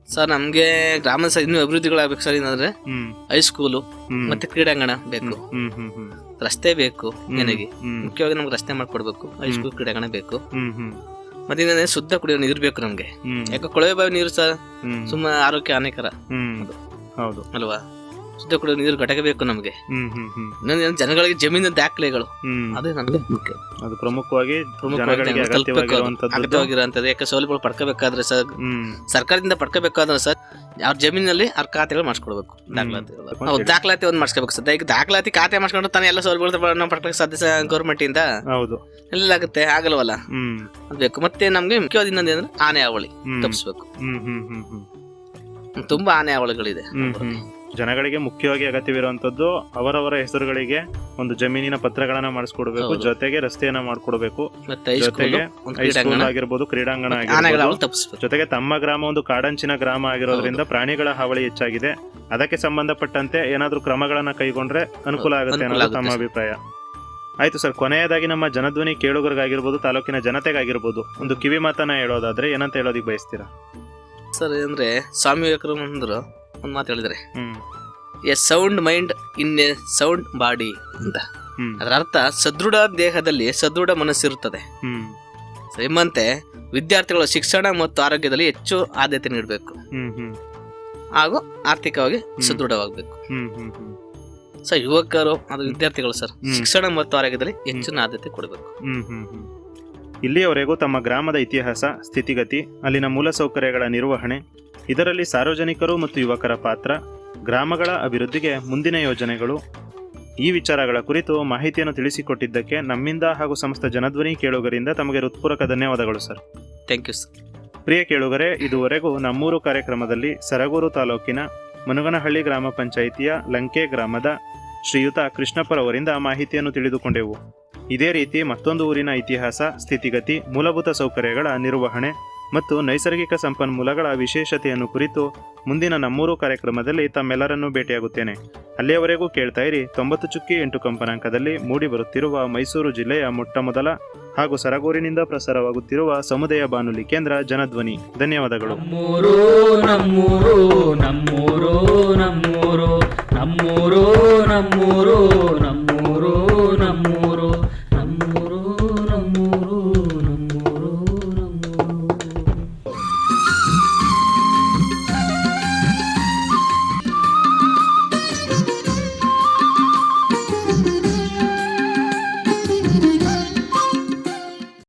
Speaker 2: ಸರ್ ನಮ್ಗೆ ಗ್ರಾಮದ ಸರ್ ಇನ್ನೂ ಅಭಿವೃದ್ಧಿಗಳಾಗಬೇಕು ಸರ್ ಏನಂದ್ರೆ
Speaker 1: ಹ್ಮ್.
Speaker 2: ಹೈಸ್ಕೂಲು
Speaker 1: ಹ್ಮ್.
Speaker 2: ಮತ್ತೆ ಕ್ರೀಡಾಂಗಣ ಬೇಕು.
Speaker 1: ಹ್ಮ್ ಹ್ಮ್ ಹ್ಮ್.
Speaker 2: ರಸ್ತೆ ಬೇಕು. ನನಗೆ ಮುಖ್ಯವಾಗಿ ನಮ್ಗೆ ರಸ್ತೆ ಮಾಡ್ಕೊಡ್ಬೇಕು ಹೈಸ್ಕೂಲ್ ಕ್ರೀಡಾಂಗಣ ಬೇಕು. ಮತ್ತೆ ಶುದ್ಧ ಕುಡಿಯೋ ನೀರು ಬೇಕು ನಮ್ಗೆ. ಯಾಕೆ ಕೊಳವೆ ಬಾವಿ ನೀರು ಸರ್
Speaker 1: ಹ್ಮ್.
Speaker 2: ಸುಮ್ಮನೆ ಆರೋಗ್ಯ ಹಾನಿಕರ.
Speaker 1: ಹ್ಮ್. ಹೌದು.
Speaker 2: ಅಲ್ವಾ? ಶುದ್ಧ ಕುಡಿಯೋ ನೀರು ಘಟಕ ಬೇಕು ನಮ್ಗೆ.
Speaker 1: ಹ್ಮ್ ಹ್ಮ್
Speaker 2: ಜನಗಳಿಗೆ ಜಮೀನು ದಾಖಲೆಗಳು
Speaker 1: ಹ್ಮ್.
Speaker 2: ಅದೇ ನಮಗೆ ಮುಖ್ಯ.
Speaker 1: ಅದು ಪ್ರಮುಖವಾಗಿ ಜನಗಳಿಗೆ. ಅಗತ್ಯವಾಗಿರುವಂತದ್ದು
Speaker 2: ಯಾಕೆ ಸೌಲಭ್ಯಗಳು ಪಡ್ಕೋಬೇಕಾದ್ರೆ ಸರ್
Speaker 1: ಹ್ಮ್.
Speaker 2: ಸರ್ಕಾರದಿಂದ ಪಡ್ಕೋಬೇಕಾದ್ರೆ ಸರ್ ಅವ್ರ ಜಮೀನಲ್ಲಿ ಅವ್ರ ಖಾತೆಗಳು ಮಾಡಿಸ್ಕೊಡ್ಬೇಕು ದಾಖಲಾತಿಗಳು ಹೌದು ದಾಖಲಾತಿ ಒಂದು ಮಾಡಿಸ್ಕೋಬೇಕು. ಸರ್ ಈಗ ದಾಖಲಾತಿ ಖಾತೆ ಮಾಡ್ಕೊಂಡು ತಾನೇ ಎಲ್ಲ ಸೌಲಭ್ಯಗಳು ಪಡ್ಕೋಕೆ ಸಾಧ್ಯ ಸರ್ ಗೌರ್ಮೆಂಟ್ ಇಂದ
Speaker 1: ಹೌದು.
Speaker 2: ಎಲ್ಲ ಆಗುತ್ತೆ ಆಗಲ್ವಲ್ಲ?
Speaker 1: ಹ್ಮ್.
Speaker 2: ಅದ್ ಬೇಕು. ಮತ್ತೆ ನಮ್ಗೆ ಮುಖ್ಯವಾದ ಇನ್ನೊಂದು ಏನಂದ್ರೆ ಆನೆ ಅವಳಿ
Speaker 1: ಹ್ಮ್.
Speaker 2: ತಪ್ಪಿಸ್ಬೇಕು
Speaker 1: ಹ್ಮ್ ಹ್ಮ್ ಹ್ಮ್ ಹ್ಮ್.
Speaker 2: ತುಂಬಾ ಆನೆ ಅವಳಿಗಳಿದೆ.
Speaker 1: ಹ್ಮ್ ಹ್ಮ್. ಜನಗಳಿಗೆ ಮುಖ್ಯವಾಗಿ ಅಗತ್ಯವಿರುವಂತದ್ದು ಅವರವರ ಹೆಸರುಗಳಿಗೆ ಒಂದು ಜಮೀನಿನ ಪತ್ರಗಳನ್ನ ಮಾಡಿಸ್ಕೊಡ್ಬೇಕು ಜೊತೆಗೆ ರಸ್ತೆಯನ್ನ ಮಾಡ್ಕೊಡ್ಬೇಕು ಜೊತೆಗೆ ಹೈಸ್ಕೂಲ್ ಆಗಿರ್ಬೋದು ಕ್ರೀಡಾಂಗಣ ಆಗಿರ್ಬೋದು. ಜೊತೆಗೆ ತಮ್ಮ ಗ್ರಾಮ ಒಂದು ಕಾಡಂಚಿನ ಗ್ರಾಮ ಆಗಿರೋದ್ರಿಂದ ಪ್ರಾಣಿಗಳ ಹಾವಳಿ ಹೆಚ್ಚಾಗಿದೆ. ಅದಕ್ಕೆ ಸಂಬಂಧಪಟ್ಟಂತೆ ಏನಾದ್ರೂ ಕ್ರಮಗಳನ್ನ ಕೈಗೊಂಡ್ರೆ ಅನುಕೂಲ ಆಗುತ್ತೆ ಅನ್ನೋದು ತಮ್ಮ ಅಭಿಪ್ರಾಯ. ಆಯ್ತು ಸರ್ ಕೊನೆಯದಾಗಿ ನಮ್ಮ ಜನಧ್ವನಿ ಕೇಳುಗರಿಗಾಗಿರ್ಬೋದು ತಾಲೂಕಿನ ಜನತೆಗಾಗಿರ್ಬೋದು ಒಂದು ಕಿವಿ ಮಾತನ್ನ ಹೇಳೋದಾದ್ರೆ ಏನಂತ ಹೇಳೋದಿಕ್ ಬಯಸ್ತೀರಾ?
Speaker 2: ಸರ್ ಅಂದ್ರೆ ಸ್ವಾಮಿ ವಿವೇಕಾನಂದರು ಒಂದು ಮಾತು ಹೇಳಿದ್ರೆ. A sound mind in a sound body ಅಂತ. ಅದರ ಅರ್ಥ ಸದೃಢ ದೇಹದಲ್ಲಿ ಸದೃಢ ಮನಸ್ಸಿರುತ್ತದೆ. ನಿಮ್ಮಂತೆ ವಿದ್ಯಾರ್ಥಿಗಳು ಶಿಕ್ಷಣ ಮತ್ತು ಆರೋಗ್ಯದಲ್ಲಿ ಹೆಚ್ಚು ಆದ್ಯತೆ ನೀಡಬೇಕು. ಹಾಗೂ ಆರ್ಥಿಕವಾಗಿ ಸದೃಢವಾಗಬೇಕು. ಸೊ ಯುವಕರು ಅದು ವಿದ್ಯಾರ್ಥಿಗಳು ಸರ್ ಶಿಕ್ಷಣ ಮತ್ತು ಆರೋಗ್ಯದಲ್ಲಿ ಹೆಚ್ಚಿನ ಆದ್ಯತೆ ಕೊಡಬೇಕು.
Speaker 1: ಇಲ್ಲಿಯವರೆಗೂ ತಮ್ಮ ಗ್ರಾಮದ ಇತಿಹಾಸ ಸ್ಥಿತಿಗತಿ ಅಲ್ಲಿನ ಮೂಲಸೌಕರ್ಯಗಳ ನಿರ್ವಹಣೆ ಇದರಲ್ಲಿ ಸಾರ್ವಜನಿಕರು ಮತ್ತು ಯುವಕರ ಪಾತ್ರ ಗ್ರಾಮಗಳ ಅಭಿವೃದ್ಧಿಗೆ ಮುಂದಿನ ಯೋಜನೆಗಳು. ಈ ವಿಚಾರಗಳ ಕುರಿತು ಮಾಹಿತಿಯನ್ನು ತಿಳಿಸಿಕೊಟ್ಟಿದ್ದಕ್ಕೆ ನಮ್ಮಿಂದ ಹಾಗೂ ಸಂಸ್ಥೆ ಜನಧ್ವನಿ ಕೇಳುಗರಿಂದ ತಮಗೆ ಹೃತ್ಪೂರ್ವಕ ಧನ್ಯವಾದಗಳು ಸರ್.
Speaker 2: ಥ್ಯಾಂಕ್ ಯು ಸರ್
Speaker 1: ಪ್ರಿಯ ಕೇಳುಗರೆ ಇದುವರೆಗೂ ನಮ್ಮೂರು ಕಾರ್ಯಕ್ರಮದಲ್ಲಿ ಸರಗೂರು ತಾಲೂಕಿನ ಮನುಗನಹಳ್ಳಿ ಗ್ರಾಮ ಪಂಚಾಯಿತಿಯ ಲಂಕೆ ಗ್ರಾಮದ ಶ್ರೀಯುತ ಕೃಷ್ಣಪ್ಪರವರಿಂದ ಮಾಹಿತಿಯನ್ನು ತಿಳಿದುಕೊಂಡೆವು. ಇದೇ ರೀತಿ ಮತ್ತೊಂದು ಊರಿನ ಇತಿಹಾಸ ಸ್ಥಿತಿಗತಿ ಮೂಲಭೂತ ಸೌಕರ್ಯಗಳ ನಿರ್ವಹಣೆ ಮತ್ತು ನೈಸರ್ಗಿಕ ಸಂಪನ್ಮೂಲಗಳ ವಿಶೇಷತೆಯನ್ನು ಕುರಿತು ಮುಂದಿನ ನಮ್ಮೂರು ಕಾರ್ಯಕ್ರಮದಲ್ಲಿ ತಮ್ಮೆಲ್ಲರನ್ನೂ ಭೇಟಿಯಾಗುತ್ತೇನೆ. ಅಲ್ಲಿಯವರೆಗೂ ಕೇಳ್ತಾ ಇರಿ, ತೊಂಬತ್ತು ಚುಕ್ಕಿ ಎಂಟು ಕಂಪನಾಂಕದಲ್ಲಿ ಮೂಡಿಬರುತ್ತಿರುವ ಮೈಸೂರು ಜಿಲ್ಲೆಯ ಮೊಟ್ಟಮೊದಲ ಹಾಗೂ ಸರಗೂರಿನಿಂದ ಪ್ರಸಾರವಾಗುತ್ತಿರುವ ಸಮುದಾಯ ಬಾನುಲಿ ಕೇಂದ್ರ ಜನಧ್ವನಿ. ಧನ್ಯವಾದಗಳು.
Speaker 3: ನಮ್ಮೂರು ನಮ್ಮೂರು ನಮ್ಮೂರು